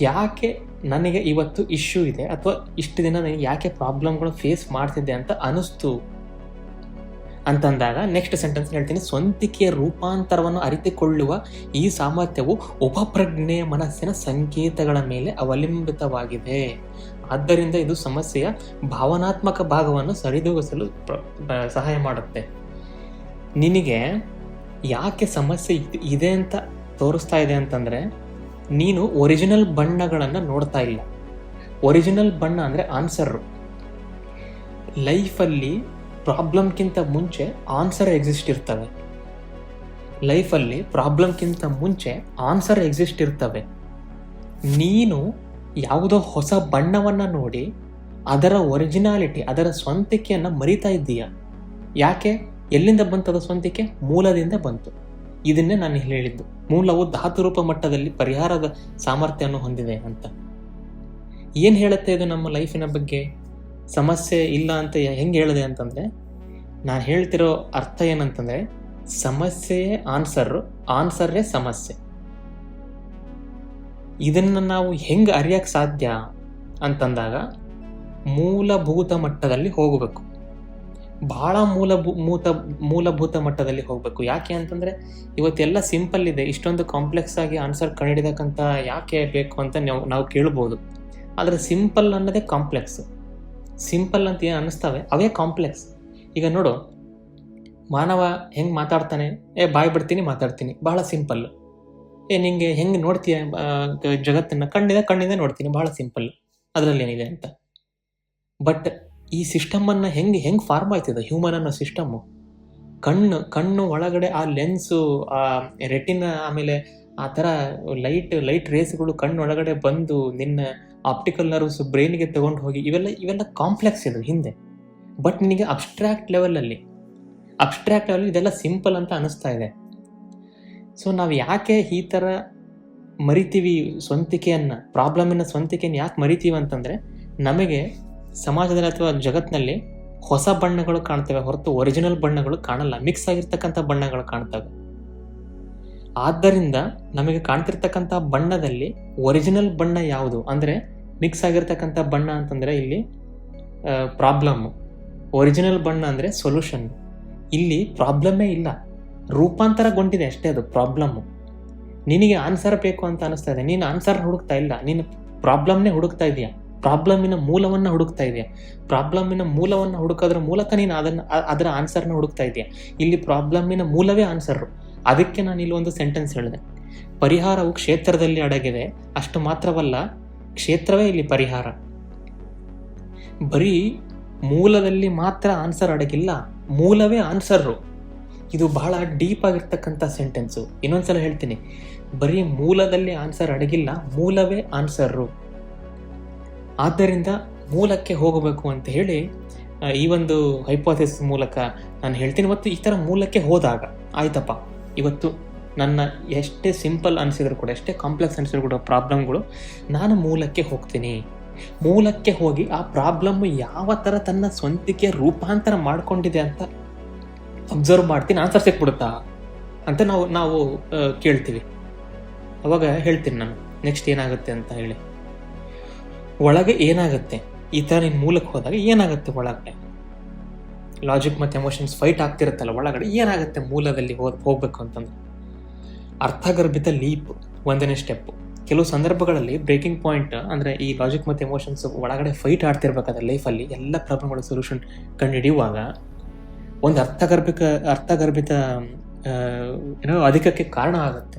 ಯಾಕೆ ನನಗೆ ಇವತ್ತು ಇಶ್ಯೂ ಇದೆ ಅಥವಾ ಇಷ್ಟು ದಿನ ನನಗೆ ಯಾಕೆ ಪ್ರಾಬ್ಲಮ್ಗಳು ಫೇಸ್ ಮಾಡ್ತಿದ್ದೆ ಅಂತ ಅನಿಸ್ತು ಅಂತಂದಾಗ ನೆಕ್ಸ್ಟ್ ಸೆಂಟೆನ್ಸ್ ಹೇಳ್ತೀನಿ. ಸ್ವಂತಿಕೆಯ ರೂಪಾಂತರವನ್ನು ಅರಿತುಕೊಳ್ಳುವ ಈ ಸಾಮರ್ಥ್ಯವು ಉಪಪ್ರಜ್ಞೆಯ ಮನಸ್ಸಿನ ಸಂಕೇತಗಳ ಮೇಲೆ ಅವಲಂಬಿತವಾಗಿದೆ. ಆದ್ದರಿಂದ ಇದು ಸಮಸ್ಯೆಯ ಭಾವನಾತ್ಮಕ ಭಾಗವನ್ನು ಸರಿದೂಗಿಸಲು ಸಹಾಯ ಮಾಡುತ್ತೆ. ನಿನಗೆ ಯಾಕೆ ಸಮಸ್ಯೆ ಇದೆ ಅಂತ ತೋರಿಸ್ತಾ ಇದೆ ಅಂತಂದ್ರೆ ನೀನು ಒರಿಜಿನಲ್ ಬಣ್ಣಗಳನ್ನು ನೋಡ್ತಾ ಇಲ್ಲ. ಒರಿಜಿನಲ್ ಬಣ್ಣ ಅಂದರೆ ಆನ್ಸರು ಲೈಫಲ್ಲಿ ಪ್ರಾಬ್ಲಮ್ಗಿಂತ ಮುಂಚೆ ಆನ್ಸರ್ ಎಕ್ಸಿಸ್ಟ್ ಇರ್ತವೆ. ಲೈಫಲ್ಲಿ ಪ್ರಾಬ್ಲಮ್ಗಿಂತ ಮುಂಚೆ ಆನ್ಸರ್ ಎಕ್ಸಿಸ್ಟ್ ಇರ್ತವೆ. ನೀನು ಯಾವುದೋ ಹೊಸ ಬಣ್ಣವನ್ನು ನೋಡಿ ಅದರ ಒರಿಜಿನಾಲಿಟಿ ಅದರ ಸ್ವಂತಿಕೆಯನ್ನು ಮರಿತಾ ಇದ್ದೀಯ? ಯಾಕೆ? ಎಲ್ಲಿಂದ ಬಂತದ ಸ್ವಂತಿಕೆ? ಮೂಲದಿಂದ ಬಂತು. ಇದನ್ನೇ ನಾನು ಹೇಳಿದ್ದು. ಮೂಲವು ಧಾತು ರೂಪ ಮಟ್ಟದಲ್ಲಿ ಪರಿಹಾರದ ಸಾಮರ್ಥ್ಯವನ್ನು ಹೊಂದಿದೆ ಅಂತ. ಏನು ಹೇಳುತ್ತೆ ಇದು ನಮ್ಮ ಲೈಫಿನ ಬಗ್ಗೆ? ಸಮಸ್ಯೆ ಇಲ್ಲ ಅಂತ ಹೆಂಗೆ ಹೇಳಿದೆ ಅಂತಂದರೆ, ನಾನು ಹೇಳ್ತಿರೋ ಅರ್ಥ ಏನಂತಂದರೆ, ಸಮಸ್ಯೆಯೇ ಆನ್ಸರ್ ಆನ್ಸರೇ ಸಮಸ್ಯೆ. ಇದನ್ನು ನಾವು ಹೆಂಗೆ ಅರಿಯಕ್ಕೆ ಸಾಧ್ಯ ಅಂತಂದಾಗ, ಮೂಲಭೂತ ಮಟ್ಟದಲ್ಲಿ ಹೋಗಬೇಕು. ಬಹಳ ಮೂಲಭೂ, ಮೂತ, ಮೂಲಭೂತ ಮಟ್ಟದಲ್ಲಿ ಹೋಗಬೇಕು. ಯಾಕೆ ಅಂತಂದರೆ ಇವತ್ತೆಲ್ಲ ಸಿಂಪಲ್ ಇದೆ. ಇಷ್ಟೊಂದು ಕಾಂಪ್ಲೆಕ್ಸ್ ಆಗಿ ಆನ್ಸರ್ ಕಂಡುಹಿಡಿದಕ್ಕಂತ ಯಾಕೆ ಬೇಕು ಅಂತ ನಾವು ನಾವು ಕೇಳ್ಬೋದು. ಆದರೆ ಸಿಂಪಲ್ ಅನ್ನೋದೇ ಕಾಂಪ್ಲೆಕ್ಸ್ ಸಿಂಪಲ್ ಅಂತ ಏನು ಅನ್ನಿಸ್ತವೆ? ಅವೇ ಕಾಂಪ್ಲೆಕ್ಸ್ ಈಗ ನೋಡು, ಮಾನವ ಹೆಂಗೆ ಮಾತಾಡ್ತಾನೆ? ಏ, ಬಾಯ್ ಬಿಡ್ತೀನಿ, ಮಾತಾಡ್ತೀನಿ. ಬಹಳ ಸಿಂಪಲ್ ಏ, ನಿಂಗೆ ಹೆಂಗೆ ನೋಡ್ತೀಯ? ಜಗತ್ತನ್ನು? ಕಣ್ಣಿಂದ ಕಣ್ಣಿಂದ ನೋಡ್ತೀನಿ. ಬಹಳ ಸಿಂಪಲ್ ಅದರಲ್ಲಿ ಏನಿದೆ ಅಂತ. ಬಟ್ ಈ ಸಿಸ್ಟಮನ್ನು ಹೆಂಗೆ ಹೆಂಗೆ ಫಾರ್ಮ್ ಆಯ್ತದೆ ಹ್ಯೂಮನ್ ಅನ್ನೋ ಸಿಸ್ಟಮ್ಮು ಕಣ್ಣು ಕಣ್ಣು ಒಳಗಡೆ ಆ ಲೆನ್ಸು ಆ ರೆಟಿನ ಆಮೇಲೆ ಆ ಥರ ಲೈಟ್ ಲೈಟ್ ರೇಸ್ಗಳು ಕಣ್ಣು ಒಳಗಡೆ ಬಂದು ನಿನ್ನ ಆಪ್ಟಿಕಲ್ ನರ್ವ್ಸ್ ಬ್ರೈನ್ಗೆ ತಗೊಂಡು ಹೋಗಿ, ಇವೆಲ್ಲ ಇವೆಲ್ಲ ಕಾಂಪ್ಲೆಕ್ಸ್ ಇದು ಹಿಂದೆ. ಬಟ್ ನಿನಗೆ ಅಬ್ಸ್ಟ್ರಾಕ್ಟ್ ಲೆವೆಲಲ್ಲಿ ಅಬ್ಸ್ಟ್ರಾಕ್ಟ್ ಲೆವೆಲ್ ಇದೆಲ್ಲ ಸಿಂಪಲ್ ಅಂತ ಅನಿಸ್ತಾ ಇದೆ. ಸೊ ನಾವು ಯಾಕೆ ಈ ಥರ ಮರಿತೀವಿ ಸ್ವಂತಿಕೆಯನ್ನು ಪ್ರಾಬ್ಲಮಿನ ಸ್ವಂತಿಕೆಯನ್ನು ಯಾಕೆ ಮರಿತೀವಿ ಅಂತಂದರೆ, ನಮಗೆ ಸಮಾಜದಲ್ಲಿ ಅಥವಾ ಜಗತ್ತಿನಲ್ಲಿ ಹೊಸ ಬಣ್ಣಗಳು ಕಾಣ್ತವೆ ಹೊರತು ಒರಿಜಿನಲ್ ಬಣ್ಣಗಳು ಕಾಣಲ್ಲ. ಮಿಕ್ಸ್ ಆಗಿರ್ತಕ್ಕಂಥ ಬಣ್ಣಗಳು ಕಾಣ್ತವೆ. ಆದ್ದರಿಂದ ನಮಗೆ ಕಾಣ್ತಿರ್ತಕ್ಕಂಥ ಬಣ್ಣದಲ್ಲಿ ಒರಿಜಿನಲ್ ಬಣ್ಣ ಯಾವುದು? ಅಂದರೆ ಮಿಕ್ಸ್ ಆಗಿರ್ತಕ್ಕಂಥ ಬಣ್ಣ ಅಂತಂದರೆ ಇಲ್ಲಿ ಪ್ರಾಬ್ಲಮ್ ಒರಿಜಿನಲ್ ಬಣ್ಣ ಅಂದರೆ ಸೊಲ್ಯೂಷನ್ ಇಲ್ಲಿ ಪ್ರಾಬ್ಲಮ್ಮೇ ಇಲ್ಲ. ರೂಪಾಂತರಗೊಂಡಿದೆ ಅಷ್ಟೇ ಅದು ಪ್ರಾಬ್ಲಮ್ಮು ನಿನಗೆ ಆನ್ಸರ್ ಬೇಕು ಅಂತ ಅನಿಸ್ತಾ ಇದೆ. ನೀನು ಆನ್ಸರ್ ಹುಡುಕ್ತಾ ಇಲ್ಲ. ನೀನು ಪ್ರಾಬ್ಲಮ್ನೇ ಹುಡುಕ್ತಾ ಇದೆಯಾ. ಪ್ರಾಬ್ಲಮಿನ ಮೂಲವನ್ನು ಹುಡುಕ್ತಾ ಇದೆಯಾ. ಪ್ರಾಬ್ಲಮಿನ ಮೂಲವನ್ನು ಹುಡುಕೋದ್ರ ಮೂಲಕ ನೀನು ಅದನ್ನು, ಅದರ ಆನ್ಸರ್ನ ಹುಡುಕ್ತಾ ಇದೆಯಾ. ಇಲ್ಲಿ ಪ್ರಾಬ್ಲಮಿನ ಮೂಲವೇ ಆನ್ಸರ್ ಅದಕ್ಕೆ ನಾನು ಇಲ್ಲಿ ಒಂದು ಸೆಂಟೆನ್ಸ್ ಹೇಳಿದೆ. ಪರಿಹಾರವು ಕ್ಷೇತ್ರದಲ್ಲಿ ಅಡಗಿದೆ. ಅಷ್ಟು ಮಾತ್ರವಲ್ಲ, ಕ್ಷೇತ್ರವೇ ಇಲ್ಲಿ ಪರಿಹಾರ. ಬರೀ ಮೂಲದಲ್ಲಿ ಮಾತ್ರ ಆನ್ಸರ್ ಅಡಗಿಲ್ಲ, ಮೂಲವೇ ಆನ್ಸರು ಇದು ಬಹಳ ಡೀಪ್ ಆಗಿರ್ತಕ್ಕಂಥ ಸೆಂಟೆನ್ಸು ಇನ್ನೊಂದ್ಸಲ ಹೇಳ್ತೀನಿ. ಬರೀ ಮೂಲದಲ್ಲಿ ಆನ್ಸರ್ ಅಡಗಿಲ್ಲ, ಮೂಲವೇ ಆನ್ಸರು ಆದ್ದರಿಂದ ಮೂಲಕ್ಕೆ ಹೋಗಬೇಕು ಅಂತ ಹೇಳಿ ಈ ಒಂದು ಹೈಪೋಥಿಸ್ ಮೂಲಕ ನಾನು ಹೇಳ್ತೀನಿ. ಮತ್ತು ಈ ಥರ ಮೂಲಕ್ಕೆ ಹೋದಾಗ, ಆಯ್ತಪ್ಪ, ಇವತ್ತು ನನ್ನ ಎಷ್ಟೇ ಸಿಂಪಲ್ ಅನಿಸಿದ್ರು ಕೂಡ, ಎಷ್ಟೇ ಕಾಂಪ್ಲೆಕ್ಸ್ ಅನಿಸಿದ್ರು ಕೂಡ ಪ್ರಾಬ್ಲಮ್ಗಳು ನಾನು ಮೂಲಕ್ಕೆ ಹೋಗ್ತೀನಿ. ಮೂಲಕ್ಕೆ ಹೋಗಿ ಆ ಪ್ರಾಬ್ಲಮ್ ಯಾವ ಥರ ತನ್ನ ಸ್ವಂತಿಕೆ ರೂಪಾಂತರ ಮಾಡ್ಕೊಂಡಿದೆ ಅಂತ ಅಬ್ಸರ್ವ್ ಮಾಡ್ತೀನಿ. ಆನ್ಸರ್ ಸಿಕ್ಬಿಡುತ್ತಾ ಅಂತ ನಾವು ನಾವು ಕೇಳ್ತೀವಿ. ಅವಾಗ ಹೇಳ್ತೀನಿ ನಾನು ನೆಕ್ಸ್ಟ್ ಏನಾಗುತ್ತೆ ಅಂತ ಹೇಳಿ. ಒಳಗೆ ಏನಾಗುತ್ತೆ? ಈ ಥರ ನಿನ್ನ ಮೂಲಕ್ಕೆ ಹೋದಾಗ ಏನಾಗುತ್ತೆ ಒಳಗಡೆ? ಲಾಜಿಕ್ ಮತ್ತು ಎಮೋಷನ್ಸ್ ಫೈಟ್ ಆಗ್ತಿರುತ್ತಲ್ಲ, ಒಳಗಡೆ ಏನಾಗುತ್ತೆ ಮೂಲದಲ್ಲಿ ಹೋ ಹೋಗ್ಬೇಕು ಅಂತಂದ್ರೆ? ಅರ್ಥಗರ್ಭಿತ ಲೀಪ್ ಒಂದನೇ ಸ್ಟೆಪ್ ಕೆಲವು ಸಂದರ್ಭಗಳಲ್ಲಿ ಬ್ರೇಕಿಂಗ್ ಪಾಯಿಂಟ್ ಅಂದರೆ ಈ ಲಾಜಿಕ್ ಮತ್ತು ಎಮೋಷನ್ಸ್ ಒಳಗಡೆ ಫೈಟ್ ಆಡ್ತಿರ್ಬೇಕಾದ್ರೆ ಲೈಫಲ್ಲಿ ಎಲ್ಲ ಪ್ರಾಬ್ಲಮ್ಗಳ ಸೊಲ್ಯೂಷನ್ ಕಂಡುಹಿಡಿಯುವಾಗ ಒಂದು ಅರ್ಥಗರ್ಭಿಕ, ಅರ್ಥಗರ್ಭಿತ ಏನೋ ಅಧಿಕಕ್ಕೆ ಕಾರಣ ಆಗುತ್ತೆ.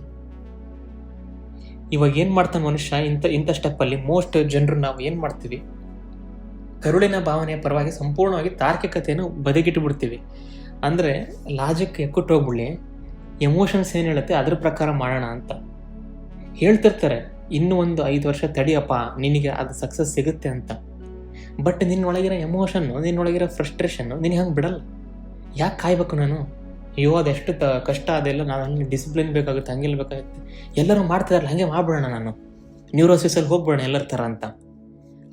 ಇವಾಗ ಏನು ಮಾಡ್ತಾನೆ ಮನುಷ್ಯ? ಇಂಥ ಇಂಥ ಸ್ಟೆಪ್ಪಲ್ಲಿ ಮೋಸ್ಟ್ ಜನರು ನಾವು ಏನು ಮಾಡ್ತೀವಿ? ಕರುಳಿನ ಭಾವನೆಯ ಪರವಾಗಿ ಸಂಪೂರ್ಣವಾಗಿ ತಾರ್ಕಿಕತೆಯನ್ನು ಬದಿಗಿಟ್ಟು ಬಿಡ್ತೀವಿ ಅಂದರೆ ಲಾಜಿಕ್ ಎಕ್ಕುಟ್ಟು ಹೋಗ್ಬಿಡ್ಲಿ ಎಮೋಷನ್ಸ್ ಏನು ಹೇಳುತ್ತೆ ಅದ್ರ ಪ್ರಕಾರ ಮಾಡೋಣ ಅಂತ. ಹೇಳ್ತಿರ್ತಾರೆ, ಇನ್ನೂ ಒಂದು ಐದು ವರ್ಷ ತಡಿಯಪ್ಪ, ನಿನಗೆ ಅದು ಸಕ್ಸಸ್ ಸಿಗುತ್ತೆ ಅಂತ. ಬಟ್ ನಿನ್ನೊಳಗಿರೋ ಎಮೋಷನ್ನು ನಿನ್ನೊಳಗಿರೋ ಫ್ರಸ್ಟ್ರೇಷನ್ನು ನಿನಗೆ ಹಂಗೆ ಬಿಡಲ್ಲ? ಯಾಕೆ ಕಾಯ್ಬೇಕು ನಾನು? ಅಯ್ಯೋ, ಅದೆಷ್ಟು ಕಷ್ಟ, ಅದೆಲ್ಲ ನಾನು ಹಂಗೆ ಡಿಸಿಪ್ಲಿನ್ ಬೇಕಾಗುತ್ತೆ, ಹಂಗೆಲ್ಲ ಬೇಕಾಗುತ್ತೆ. ಎಲ್ಲರೂ ಮಾಡ್ತಿದಾರಲ್ಲ, ಹಾಗೆ ಮಾಡ್ಬಿಡೋಣ ನಾನು. ನ್ಯೂರೋಸಿಸಲ್ಲಿ ಹೋಗ್ಬಿಡೋಣ ಎಲ್ಲರ ಥರ ಅಂತ.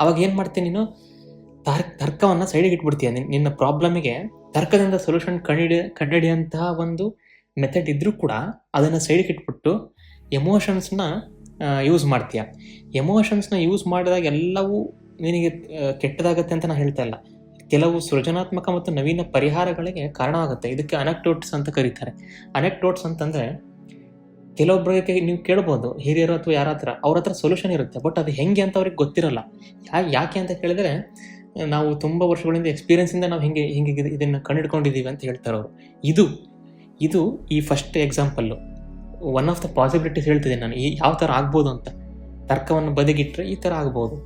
ಅವಾಗ ಏನು ಮಾಡ್ತೀನಿ ನೀನು? ತರ್ಕ, ತರ್ಕವನ್ನು ಸೈಡಿಗೆ ಇಟ್ಬಿಡ್ತೀಯ. ನಿನ್- ನಿನ್ನ ಪ್ರಾಬ್ಲಮಿಗೆ ತರ್ಕದಿಂದ ಸೊಲ್ಯೂಷನ್ ಕಂಡಿಡಿ ಕಂಡಿಡಿಯಂತಹ ಒಂದು ಮೆಥಡ್ ಇದ್ರೂ ಕೂಡ ಅದನ್ನು ಸೈಡಿಗೆ ಇಟ್ಬಿಟ್ಟು ಎಮೋಷನ್ಸ್ನ ಯೂಸ್ ಮಾಡ್ತೀಯ. ಎಮೋಷನ್ಸ್ನ ಯೂಸ್ ಮಾಡಿದಾಗ ಎಲ್ಲವೂ ನಿನಗೆ ಕೆಟ್ಟದಾಗತ್ತೆ ಅಂತ ನಾನು ಹೇಳ್ತಾ ಇಲ್ಲ. ಕೆಲವು ಸೃಜನಾತ್ಮಕ ಮತ್ತು ನವೀನ ಪರಿಹಾರಗಳಿಗೆ ಕಾರಣ ಆಗುತ್ತೆ. ಇದಕ್ಕೆ ಅನೆಕ್ಟೋಟ್ಸ್ ಅಂತ ಕರೀತಾರೆ. ಅನೆಕ್ಟೋಟ್ಸ್ ಅಂತಂದ್ರೆ ಕೆಲವೊಬ್ಬರಿಗೆ ನೀವು ಕೇಳ್ಬೋದು, ಹಿರಿಯರು ಅಥವಾ ಯಾರ ಹತ್ರ ಅವ್ರ ಹತ್ರ ಸೊಲ್ಯೂಷನ್ ಇರುತ್ತೆ. ಬಟ್ ಅದು ಹೆಂಗೆ ಅಂತ ಅವ್ರಿಗೆ ಗೊತ್ತಿರಲ್ಲ. ಯಾಕೆ ಅಂತ ಕೇಳಿದ್ರೆ, ನಾವು ತುಂಬ ವರ್ಷಗಳಿಂದ ಎಕ್ಸ್ಪೀರಿಯನ್ಸಿಂದ ನಾವು ಹಿಂಗೆ ಹಿಂಗೆ ಇದನ್ನು ಕಂಡಿಡ್ಕೊಂಡಿದ್ದೀವಿ ಅಂತ ಹೇಳ್ತಾರೆ ಅವರು. ಇದು ಇದು ಈ first example one of the possibilities ಹೇಳ್ತಿದ್ದೀನಿ ನಾನು. ಈ ಯಾವ ಥರ ಆಗ್ಬೋದು ಅಂತ. ತರ್ಕವನ್ನು ಬದಿಗಿಟ್ಟರೆ ಈ ಥರ ಆಗ್ಬೋದು.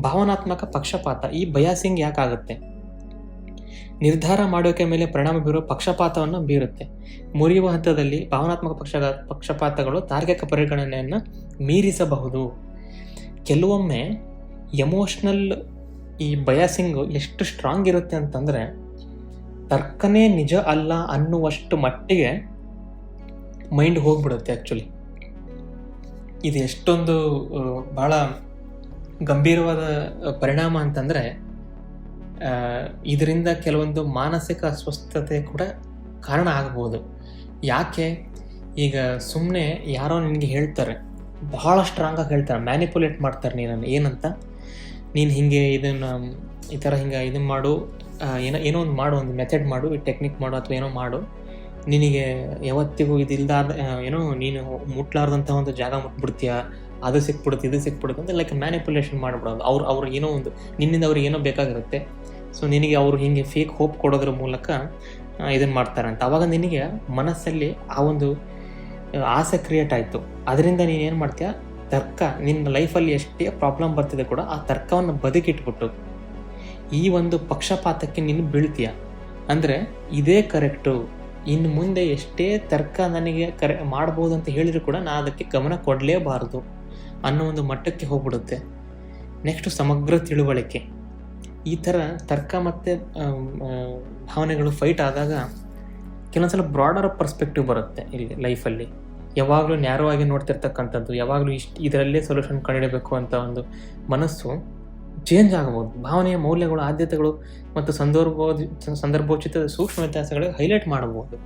ಭಾವನಾತ್ಮಕ ಪಕ್ಷಪಾತ. ಈ ಬಯಾಸಿಂಗ್ ಯಾಕಾಗುತ್ತೆ? ನಿರ್ಧಾರ ಮಾಡೋಕೆ ಮೇಲೆ ಪರಿಣಾಮ ಬೀರುವ ಪಕ್ಷಪಾತವನ್ನು ಬೀರುತ್ತೆ. ಮುರಿಯುವ ಹಂತದಲ್ಲಿ ಭಾವನಾತ್ಮಕ ಪಕ್ಷ ಪಕ್ಷಪಾತಗಳು ತಾರ್ಕಿಕ ಪರಿಗಣನೆಯನ್ನು ಮೀರಿಸಬಹುದು. ಕೆಲವೊಮ್ಮೆ ಎಮೋಷ್ನಲ್ ಈ ಬಯಾಸಿಂಗು ಎಷ್ಟು ಸ್ಟ್ರಾಂಗ್ ಇರುತ್ತೆ ಅಂತಂದರೆ ತರ್ಕನೇ ನಿಜ ಅಲ್ಲ ಅನ್ನುವಷ್ಟು ಮಟ್ಟಿಗೆ ಮೈಂಡ್ ಹೋಗ್ಬಿಡುತ್ತೆ ಆ್ಯಕ್ಚುಲಿ ಇದು ಎಷ್ಟೊಂದು ಭಾಳ ಗಂಭೀರವಾದ ಪರಿಣಾಮ ಅಂತಂದರೆ ಇದರಿಂದ ಕೆಲವೊಂದು ಮಾನಸಿಕ ಅಸ್ವಸ್ಥತೆ ಕೂಡ ಕಾರಣ ಆಗ್ಬೋದು. ಯಾಕೆ? ಈಗ ಸುಮ್ಮನೆ ಯಾರೋ ನಿನಗೆ ಹೇಳ್ತಾರೆ, ಬಹಳ ಸ್ಟ್ರಾಂಗಾಗಿ ಹೇಳ್ತಾರೆ ಮ್ಯಾನಿಪುಲೇಟ್ ಮಾಡ್ತಾರೆ ನೀನನ್ನು, ಏನಂತ? ನೀನು ಹಿಂಗೆ ಇದನ್ನು, ಈ ಥರ ಹಿಂಗೆ ಇದನ್ನು ಮಾಡು ಏನೋ ಏನೋ ಒಂದು ಮಾಡು, ಒಂದು ಮೆಥಡ್ ಮಾಡು ಟೆಕ್ನಿಕ್ ಮಾಡು ಅಥವಾ ಏನೋ ಮಾಡು. ನಿನಗೆ ಯಾವತ್ತಿಗೂ ಇದಿಲ್ಲದ ಏನೋ ನೀನು ಮುಟ್ಲಾರ್ದಂಥ ಒಂದು ಜಾಗ ಮುಟ್ಬಿಡ್ತೀಯ? ಅದು ಸಿಕ್ಬಿಡುತ್ತೆ, ಇದು ಸಿಕ್ಬಿಡುತ್ತೆ ಅಂತ ಲೈಕ್ ಮ್ಯಾನಿಪುಲೇಷನ್ ಮಾಡಿಬಿಡೋದು. ಅವ್ರು ಅವ್ರು ಏನೋ ಒಂದು, ನಿನ್ನಿಂದ ಅವ್ರಿಗೆ ಏನೋ ಬೇಕಾಗಿರುತ್ತೆ. ಸೊ ನಿನಗೆ ಅವರು ಹಿಂಗೆ ಫೇಕ್ ಹೋಪ್ ಕೊಡೋದ್ರ ಮೂಲಕ ಇದನ್ನು ಮಾಡ್ತಾರೆ ಅಂತ ಅವಾಗ ನಿನಗೆ ಮನಸ್ಸಲ್ಲಿ ಆ ಒಂದು ಆಸೆ ಕ್ರಿಯೇಟ್ ಆಯಿತು. ಅದರಿಂದ ನೀನು ಏನು ಮಾಡ್ತೀಯ? ತರ್ಕ. ನಿನ್ನ ಲೈಫಲ್ಲಿ ಎಷ್ಟೇ ಪ್ರಾಬ್ಲಮ್ ಬರ್ತಿದೆ ಕೂಡ ಆ ತರ್ಕವನ್ನು ಬದುಕಿಟ್ಬಿಟ್ಟು, ಈ ಒಂದು ಪಕ್ಷಪಾತಕ್ಕೆ ನೀನು ಬೀಳ್ತೀಯ? ಅಂದರೆ ಇದೇ ಕರೆಕ್ಟು ಇನ್ನು ಮುಂದೆ ಎಷ್ಟೇ ತರ್ಕ ನನಗೆ ಕರೆ, ಮಾಡ್ಬೋದು ಅಂತ ಹೇಳಿದ್ರು ಕೂಡ ನಾನು ಅದಕ್ಕೆ ಗಮನ ಕೊಡಲೇಬಾರದು. ಅನ್ನೋ ಒಂದು ಮಟ್ಟಕ್ಕೆ ಹೋಗ್ಬಿಡುತ್ತೆ. ನೆಕ್ಸ್ಟ್ ಸಮಗ್ರ ತಿಳುವಳಿಕೆ. ಈ ಥರ ತರ್ಕ ಮತ್ತು ಭಾವನೆಗಳು ಫೈಟ್ ಆದಾಗ ಕೆಲವೊಂದ್ಸಲ ಬ್ರಾಡರ್ ಪರ್ಸ್ಪೆಕ್ಟಿವ್ ಬರುತ್ತೆ ಇಲ್ಲಿ ಲೈಫಲ್ಲಿ ಯಾವಾಗಲೂ ನ್ಯಾರೋ ಆಗಿ ನೋಡ್ತಿರ್ತಕ್ಕಂಥದ್ದು, ಯಾವಾಗಲೂ ಇಷ್ಟು ಇದರಲ್ಲೇ ಸೊಲ್ಯೂಷನ್ ಕಂಡುಹಿಡಬೇಕು ಅಂತ ಒಂದು ಮನಸ್ಸು ಚೇಂಜ್ ಆಗಬಹುದು ಭಾವನೆಯ ಮೌಲ್ಯಗಳು, ಆದ್ಯತೆಗಳು ಮತ್ತು ಸಂದರ್ಭ ಸಂದರ್ಭೋಚಿತ ಸೂಕ್ಷ್ಮ ವ್ಯತ್ಯಾಸಗಳು ಹೈಲೈಟ್ ಮಾಡಬಹುದು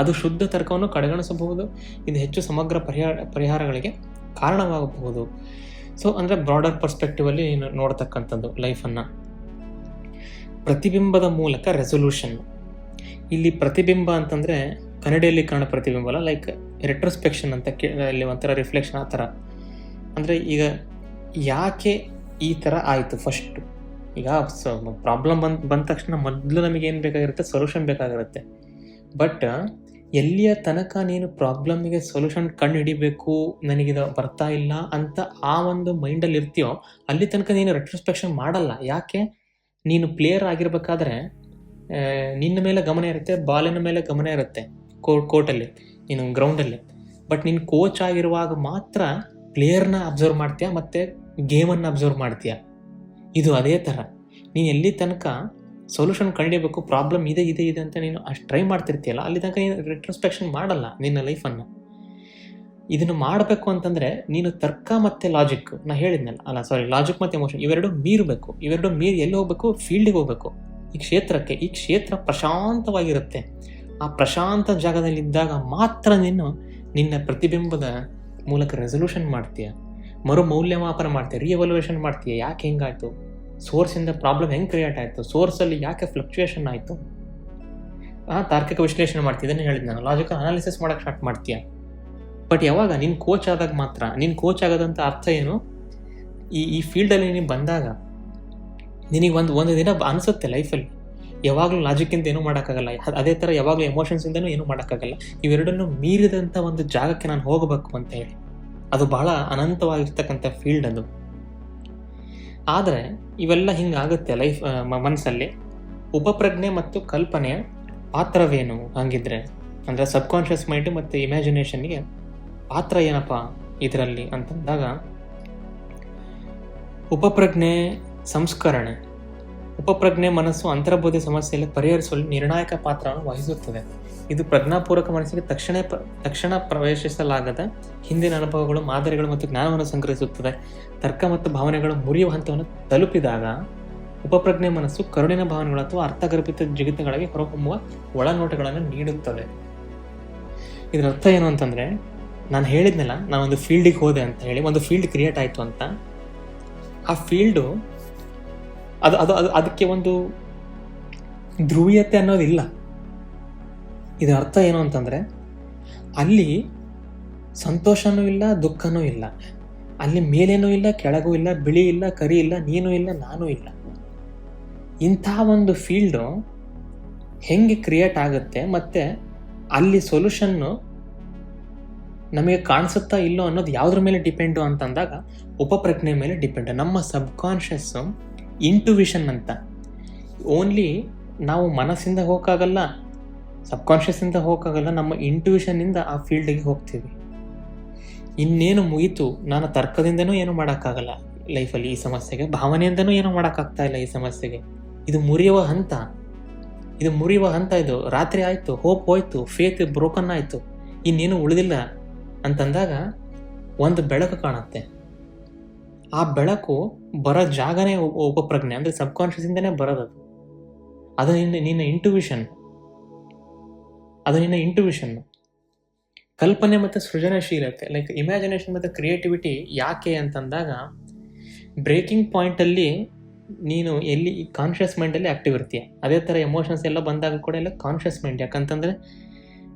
ಅದು ಶುದ್ಧ ತರ್ಕವನ್ನು ಕಡೆಗಣಿಸಬಹುದು. ಇದು ಹೆಚ್ಚು ಸಮಗ್ರ ಪರಿಹಾರ, ಪರಿಹಾರಗಳಿಗೆ ಕಾರಣವಾಗಬಹುದು. ಸೊ ಅಂದರೆ ಬ್ರಾಡರ್ ಪರ್ಸ್ಪೆಕ್ಟಿವಲ್ಲಿ ನೋಡ್ತಕ್ಕಂಥದ್ದು ಲೈಫನ್ನು ಪ್ರತಿಬಿಂಬದ ಮೂಲಕ ರೆಸೊಲ್ಯೂಷನ್ ಇಲ್ಲಿ ಪ್ರತಿಬಿಂಬ ಅಂತಂದರೆ ಕನ್ನಡಿಯಲ್ಲಿ ಕಾಣೋ ಪ್ರತಿಬಿಂಬ ಅಲ್ಲ ಲೈಕ್ ರೆಟ್ರೋಸ್ಪೆಕ್ಷನ್ ಅಂತ ಕೇ ಇಲ್ಲಿ ಒಂಥರ ರಿಫ್ಲೆಕ್ಷನ್ ಆ ಥರ. ಅಂದರೆ ಈಗ ಯಾಕೆ ಈ ಥರ ಆಯಿತು ಫಸ್ಟು ಈಗ ಪ್ರಾಬ್ಲಮ್ ಬಂದ ಬಂದ ತಕ್ಷಣ ಮೊದಲು ನಮಗೆ ಏನು ಬೇಕಾಗಿರುತ್ತೆ? ಸೊಲ್ಯೂಷನ್ ಬೇಕಾಗಿರುತ್ತೆ. ಬಟ್ ಎಲ್ಲಿಯ ತನಕ ನೀನು ಪ್ರಾಬ್ಲಮ್ಗೆ ಸೊಲ್ಯೂಷನ್ ಕಂಡು ಹಿಡಿಬೇಕು ನನಗಿದು ಬರ್ತಾ ಇಲ್ಲ ಅಂತ ಆ ಒಂದು ಮೈಂಡಲ್ಲಿ ಇರ್ತೀಯೋ, ಅಲ್ಲಿ ತನಕ ನೀನು ರೆಟ್ರೋಸ್ಪೆಕ್ಷನ್ ಮಾಡಲ್ಲ. ಯಾಕೆ? ನೀನು ಪ್ಲೇಯರ್ ಆಗಿರ್ಬೇಕಾದ್ರೆ ನಿನ್ನ ಮೇಲೆ ಗಮನ ಇರುತ್ತೆ ಬಾಲಿನ ಮೇಲೆ ಗಮನ ಇರುತ್ತೆ ಕೋರ್ಟ್ ಕೋರ್ಟಲ್ಲಿ ನೀನು ಗ್ರೌಂಡಲ್ಲಿ ಬಟ್ ನೀನು ಕೋಚ್ ಆಗಿರುವಾಗ ಮಾತ್ರ ಪ್ಲೇಯರ್ನ ಅಬ್ಸರ್ವ್ ಮಾಡ್ತೀಯ ಮತ್ತು ಗೇಮನ್ನು ಅಬ್ಸರ್ವ್ ಮಾಡ್ತೀಯ? ಇದು ಅದೇ ಥರ ನೀನು ಎಲ್ಲಿ ತನಕ ಸೊಲ್ಯೂಷನ್ ಕಂಡಿಬೇಕು ಪ್ರಾಬ್ಲಮ್ ಇದೆ ಇದೆ ಇದೆ ಅಂತ ನೀನು ಅಷ್ಟು ಟ್ರೈ ಮಾಡ್ತಿರ್ತೀಯಲ್ಲ, ಅಲ್ಲಿ ತನಕ ನೀನು ರೆಟ್ರೋಸ್ಪೆಕ್ಷನ್ ಮಾಡಲ್ಲ ನಿನ್ನ ಲೈಫನ್ನು ಇದನ್ನು ಮಾಡಬೇಕು ಅಂತಂದರೆ ನೀನು ತರ್ಕ ಮತ್ತು ಲಾಜಿಕ್ ನಾ ಹೇಳಿದ್ನಲ್ಲ, ಅಲ್ಲ ಸಾರಿ ಲಾಜಿಕ್ ಮತ್ತು ಎಮೋಷನ್ ಇವೆರಡು ಮೀರಬೇಕು. ಇವೆರಡು ಮೀರಿ ಎಲ್ಲಿ ಹೋಗಬೇಕು? ಫೀಲ್ಡಿಗೆ ಹೋಗಬೇಕು. ಈ ಕ್ಷೇತ್ರಕ್ಕೆ, ಈ ಕ್ಷೇತ್ರ ಪ್ರಶಾಂತವಾಗಿರುತ್ತೆ. ಆ ಪ್ರಶಾಂತ ಜಾಗದಲ್ಲಿದ್ದಾಗ ಮಾತ್ರ ನೀನು ನಿನ್ನ ಪ್ರತಿಬಿಂಬದ ಮೂಲಕ ರೆಸೊಲ್ಯೂಷನ್ ಮಾಡ್ತೀಯ. ಮರು ಮೌಲ್ಯಮಾಪನ ಮಾಡ್ತೀಯ ರಿಎವಲ್ಯೂಷನ್ ಮಾಡ್ತೀಯ. ಯಾಕೆ ಹೆಂಗಾಯ್ತು? ಸೋರ್ಸಿಂದ ಪ್ರಾಬ್ಲಮ್ ಹೆಂಗೆ ಕ್ರಿಯೇಟ್ ಆಯಿತು? ಸೋರ್ಸಲ್ಲಿ ಯಾಕೆ ಫ್ಲಕ್ಚುಯೇಷನ್ ಆಯಿತು? ಆ ತಾರ್ಕಿಕ ವಿಶ್ಲೇಷಣೆ ಮಾಡ್ತೀನಿ, ಇದನ್ನು ಹೇಳಿದ್ ನಾನು. ಲಾಜಿಕಲ್ ಅನಾಲಿಸಿಸ್ ಮಾಡೋಕ್ಕೆ ಸ್ಟಾರ್ಟ್ ಮಾಡ್ತೀಯ? ಬಟ್ ಯಾವಾಗ? ನೀನು ಕೋಚ್ ಆದಾಗ ಮಾತ್ರ. ನೀನು ಕೋಚ್ ಆಗೋದಂತ ಅರ್ಥ ಏನು? ಈ ಈ ಫೀಲ್ಡಲ್ಲಿ ನೀನು ಬಂದಾಗ ನಿನಗೆ ಒಂದು ಒಂದು ದಿನ ಲೈಫ್ ಲೈಫಲ್ಲಿ ಯಾವಾಗಲೂ ಲಾಜಿಕ್ಕಿಂತ ಏನೂ ಮಾಡೋಕ್ಕಾಗಲ್ಲ. ಅದ್- ಅದೇ ಥರ ಯಾವಾಗಲೂ ಎಮೋಷನ್ಸಿಂದನೂ ಏನೂ ಮಾಡೋಕ್ಕಾಗಲ್ಲ. ಇವೆರಡನ್ನೂ ಮೀರಿದಂಥ ಒಂದು ಜಾಗಕ್ಕೆ ನಾನು ಹೋಗಬೇಕು ಅಂತ ಹೇಳಿ. ಅದು ಬಹಳ ಅನಂತವಾಗಿರ್ತಕ್ಕಂಥ ಫೀಲ್ಡ್ ಅದು. ಆದರೆ ಇವೆಲ್ಲ ಹಿಂಗಾಗುತ್ತೆ ಲೈಫ್ ಮನಸ್ಸಲ್ಲಿ ಉಪಪ್ರಜ್ಞೆ ಮತ್ತು ಕಲ್ಪನೆಯ ಪಾತ್ರವೇನು ಹಂಗಿದ್ರೆ? ಅಂದರೆ ಸಬ್ಕಾನ್ಷಿಯಸ್ ಮೈಂಡ್ ಮತ್ತು ಇಮ್ಯಾಜಿನೇಷನ್ಗೆ ಪಾತ್ರ ಏನಪ್ಪ ಇದರಲ್ಲಿ ಅಂತಂದಾಗ ಉಪಪ್ರಜ್ಞೆ ಸಂಸ್ಕರಣೆ. ಉಪಪ್ರಜ್ಞೆ ಮನಸ್ಸು ಅಂತರ್ಬೋಧಿ ಸಮಸ್ಯೆಯಲ್ಲಿ ಪರಿಹರಿಸಲು ನಿರ್ಣಾಯಕ ಪಾತ್ರವನ್ನು ವಹಿಸುತ್ತದೆ. ಇದು ಪ್ರಜ್ಞಾಪೂರ್ವಕ ಮನಸ್ಸಿಗೆ ತಕ್ಷಣ ತಕ್ಷಣ ಪ್ರವೇಶಿಸಲಾಗದ ಹಿಂದಿನ ಅನುಭವಗಳು, ಮಾದರಿಗಳು ಮತ್ತು ಜ್ಞಾನವನ್ನು ಸಂಗ್ರಹಿಸುತ್ತದೆ. ತರ್ಕ ಮತ್ತು ಭಾವನೆಗಳು ಮುರಿಯುವ ಹಂತವನ್ನು ತಲುಪಿದಾಗ ಉಪಪ್ರಜ್ಞೆ ಮನಸ್ಸು ಕರುಣಿನ ಭಾವನೆಗಳು ಅಥವಾ ಅರ್ಥಗರ್ಭಿತ ಜಿಗಿತಗಳಿಗೆ ಹೊರಹೊಮ್ಮುವ ಒಳನೋಟಗಳನ್ನು ನೀಡುತ್ತದೆ. ಇದರ ಅರ್ಥ ಏನು ಅಂತಂದ್ರೆ, ನಾನು ಹೇಳಿದ್ನಲ್ಲ ನಾನು ಒಂದು ಫೀಲ್ಡಿಗೆ ಹೋದೆ ಅಂತ ಹೇಳಿ, ಒಂದು ಫೀಲ್ಡ್ ಕ್ರಿಯೇಟ್ ಆಯಿತು ಅಂತ. ಆ ಫೀಲ್ಡು ಅದು ಅದು ಅದು, ಅದಕ್ಕೆ ಒಂದು ಧ್ರುವೀಯತೆ ಅನ್ನೋದಿಲ್ಲ. ಇದರ ಅರ್ಥ ಏನು ಅಂತಂದರೆ, ಅಲ್ಲಿ ಸಂತೋಷನೂ ಇಲ್ಲ, ದುಃಖನೂ ಇಲ್ಲ. ಅಲ್ಲಿ ಮೇಲೇನೂ ಇಲ್ಲ, ಕೆಳಗೂ ಇಲ್ಲ, ಬಿಳಿ ಇಲ್ಲ, ಕರಿ ಇಲ್ಲ, ನೀನು ಇಲ್ಲ, ನಾನು ಇಲ್ಲ. ಇಂಥ ಒಂದು ಫೀಲ್ಡು ಹೆಂಗೆ ಕ್ರಿಯೇಟ್ ಆಗುತ್ತೆ ಮತ್ತು ಅಲ್ಲಿ ಸೊಲ್ಯೂಷನ್ನು ನಮಗೆ ಕಾಣಿಸುತ್ತಾ ಇಲ್ಲೋ ಅನ್ನೋದು ಯಾವುದ್ರ ಮೇಲೆ ಡಿಪೆಂಡು ಅಂತಂದಾಗ ಉಪಪ್ರಜ್ಞೆ ಮೇಲೆ ಡಿಪೆಂಡ್ ನಮ್ಮ ಸಬ್ ಕಾನ್ಷಿಯಸ್ಸು ಇಂಟುವಿಷನ್ ಅಂತ. ಓನ್ಲಿ ನಾವು ಮನಸ್ಸಿಂದ ಹೋಗೋಕ್ಕಾಗಲ್ಲ, ಸಬ್ಕಾನ್ಷಿಯಸ್ಸಿಂದ ಹೋಗೋಕ್ಕಾಗಲ್ಲ, ನಮ್ಮ ಇಂಟುವಿಷನ್ನಿಂದ ಆ ಫೀಲ್ಡಿಗೆ ಹೋಗ್ತೀವಿ. ಇನ್ನೇನು ಮುಗಿತು, ನಾನು ತರ್ಕದಿಂದನೂ ಏನು ಮಾಡೋಕ್ಕಾಗಲ್ಲ ಲೈಫಲ್ಲಿ ಈ ಸಮಸ್ಯೆಗೆ, ಭಾವನೆಯಿಂದನೂ ಏನು ಮಾಡೋಕ್ಕಾಗ್ತಾ ಇಲ್ಲ ಈ ಸಮಸ್ಯೆಗೆ. ಇದು ಮುರಿಯುವ ಹಂತ. ಇದು ಮುರಿಯುವ ಹಂತ ಇದು. ರಾತ್ರಿ ಆಯಿತು ಹೋಪ್ ಹೋಯ್ತು ಫೇತ್ ಬ್ರೋಕನ್ ಆಯಿತು, ಇನ್ನೇನು ಉಳಿದಿಲ್ಲ ಅಂತಂದಾಗ ಒಂದು ಬೆಳಕು ಕಾಣುತ್ತೆ. ಆ ಬೆಳಕು ಬರೋ ಜಾಗನೇ ಉಪ- ಉಪಪ್ರಜ್ಞೆ. ಅಂದರೆ ಸಬ್ಕಾನ್ಷಿಯಸ್ಸಿಂದನೇ ಬರೋದು ಅದು. ನಿನ್ನ ನಿನ್ನ ಇಂಟುವಿಷನ್ ಅದು ನಿನ್ನ ಇಂಟುವಿಷನ್ ಕಲ್ಪನೆ ಮತ್ತು ಸೃಜನಶೀಲತೆ ಲೈಕ್ ಇಮ್ಯಾಜಿನೇಷನ್ ಮತ್ತು ಕ್ರಿಯೇಟಿವಿಟಿ ಯಾಕೆ ಅಂತಂದಾಗ ಬ್ರೇಕಿಂಗ್ ಪಾಯಿಂಟಲ್ಲಿ ನೀನು ಎಲ್ಲಿ ಕಾನ್ಷಿಯಸ್ ಮೈಂಡಲ್ಲಿ ಆ್ಯಕ್ಟಿವ್ ಇರ್ತೀಯ. ಅದೇ ಥರ ಎಮೋಷನ್ಸ್ ಎಲ್ಲ ಬಂದಾಗ ಕೂಡ ಎಲ್ಲ ಕಾನ್ಷಿಯಸ್ ಮೈಂಡ್ ಯಾಕಂತಂದರೆ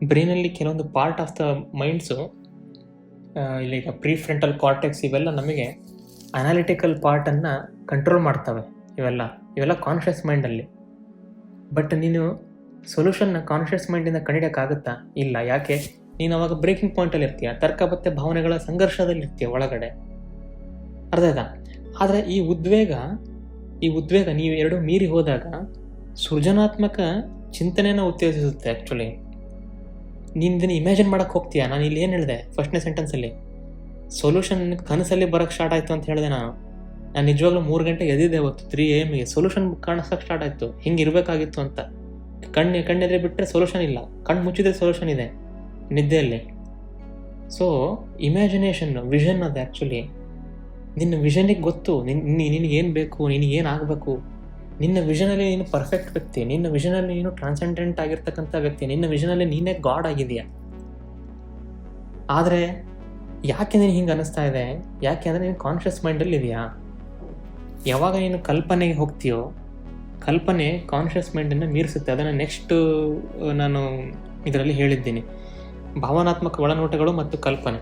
ಬ್ರೈನಲ್ಲಿ ಕೆಲವೊಂದು ಪಾರ್ಟ್ ಆಫ್ ದ ಮೈಂಡ್ಸು ಈಗ ಪ್ರೀ ಫ್ರಂಟಲ್ ಕಾರ್ಟೆಕ್ಸ್ ಇವೆಲ್ಲ ನಮಗೆ ಅನಾಲಿಟಿಕಲ್ ಪಾರ್ಟನ್ನು ಕಂಟ್ರೋಲ್ ಮಾಡ್ತವೆ ಇವೆಲ್ಲ. ಇವೆಲ್ಲ ಕಾನ್ಷಿಯಸ್ ಮೈಂಡಲ್ಲಿ ಬಟ್ ನೀನು ಸೊಲ್ಯೂಷನ್ನ ಕಾನ್ಷಿಯಸ್ ಮೈಂಡಿಂದ ಕಂಡಿಡಿಯೋಕ್ಕಾಗುತ್ತಾ ಇಲ್ಲ. ಯಾಕೆ? ನೀನು ಅವಾಗ ಬ್ರೇಕಿಂಗ್ ಪಾಯಿಂಟಲ್ಲಿ ಇರ್ತೀಯ. ತರ್ಕ ಮತ್ತು ಭಾವನೆಗಳ ಸಂಘರ್ಷದಲ್ಲಿ ಇರ್ತೀಯ ಒಳಗಡೆ. ಅರ್ಥ ಆಯ್ತಾ? ಆದರೆ ಈ ಉದ್ವೇಗ ಈ ಉದ್ವೇಗ ನೀವು ಎರಡೂ ಮೀರಿ ಹೋದಾಗ ಸೃಜನಾತ್ಮಕ ಚಿಂತನೆಯನ್ನು ಉತ್ತೇಜಿಸುತ್ತೆ ಆ್ಯಕ್ಚುಲಿ ನೀನು ಇದನ್ನು ಇಮ್ಯಾಜಿನ್ ಮಾಡೋಕ್ಕೆ ಹೋಗ್ತೀಯಾ? ನಾನು ಇಲ್ಲಿ ಏನು ಹೇಳಿದೆ? ಫಸ್ಟ್ನೇ ಸೆಂಟೆನ್ಸಲ್ಲಿ ಸೊಲ್ಯೂಷನ್ ಕನಸಲ್ಲಿ ಬರೋಕ್ಕೆ ಸ್ಟಾರ್ಟ್ ಆಯ್ತು ಅಂತ ಹೇಳಿದೆ ನಾನು. ನಾನು ನಿಜವಾಗ್ಲೂ ಮೂರು ಗಂಟೆ ಎದ್ದಿದ್ದೆ ಅವತ್ತು ತ್ರೀ ಎ ಎಮ್ಗೆ ಸೊಲ್ಯೂಷನ್ ಕಾಣಿಸೋಕೆ ಸ್ಟಾರ್ಟ್ ಆಯಿತು. ಹಿಂಗೆ ಇರಬೇಕಾಗಿತ್ತು ಅಂತ. ಕಣ್ಣು, ಕಣ್ಣೆದ್ರೆ ಬಿಟ್ಟರೆ ಸೊಲ್ಯೂಷನ್ ಇಲ್ಲ. ಕಣ್ಣು ಮುಚ್ಚಿದ್ರೆ ಸೊಲ್ಯೂಷನ್ ಇದೆ. ನಿದ್ದೆಯಲ್ಲಿ. ಸೊ ಇಮ್ಯಾಜಿನೇಷನ್ ವಿಷನ್ ಅದು ಆ್ಯಕ್ಚುಲಿ ನಿನ್ನ ವಿಷನಿಗೆ ಗೊತ್ತು. ನಿನ್ನ ನಿನಗೇನು ಬೇಕು ನಿನಗೇನು ಆಗಬೇಕು. ನಿನ್ನ ವಿಷನಲ್ಲಿ ನೀನು ಪರ್ಫೆಕ್ಟ್ ವ್ಯಕ್ತಿ. ನಿನ್ನ ವಿಷನಲ್ಲಿ ನೀನು ಟ್ರಾನ್ಸೆಂಡೆಂಟ್ ಆಗಿರ್ತಕ್ಕಂಥ ವ್ಯಕ್ತಿ. ನಿನ್ನ ವಿಷನಲ್ಲಿ ನೀನೇ ಗಾಡ್ ಆಗಿದೆಯಾ ಆದರೆ ಯಾಕೆ ನೀನು ಹಿಂಗೆ ಅನ್ನಿಸ್ತಾ ಇದೆ? ಯಾಕೆ ಅಂದರೆ ನೀನು ಕಾನ್ಷಿಯಸ್ ಮೈಂಡಲ್ಲಿ ಇದೆಯಾ? ಯಾವಾಗ ನೀನು ಕಲ್ಪನೆಗೆ ಹೋಗ್ತೀಯೋ, ಕಲ್ಪನೆ ಕಾನ್ಷಿಯಸ್ ಮೈಂಡನ್ನು ಮೀರಿಸುತ್ತೆ. ಅದನ್ನು ನೆಕ್ಸ್ಟ್ ನಾನು ಇದರಲ್ಲಿ ಹೇಳಿದ್ದೀನಿ. ಭಾವನಾತ್ಮಕ ಒಳನೋಟಗಳು ಮತ್ತು ಕಲ್ಪನೆ.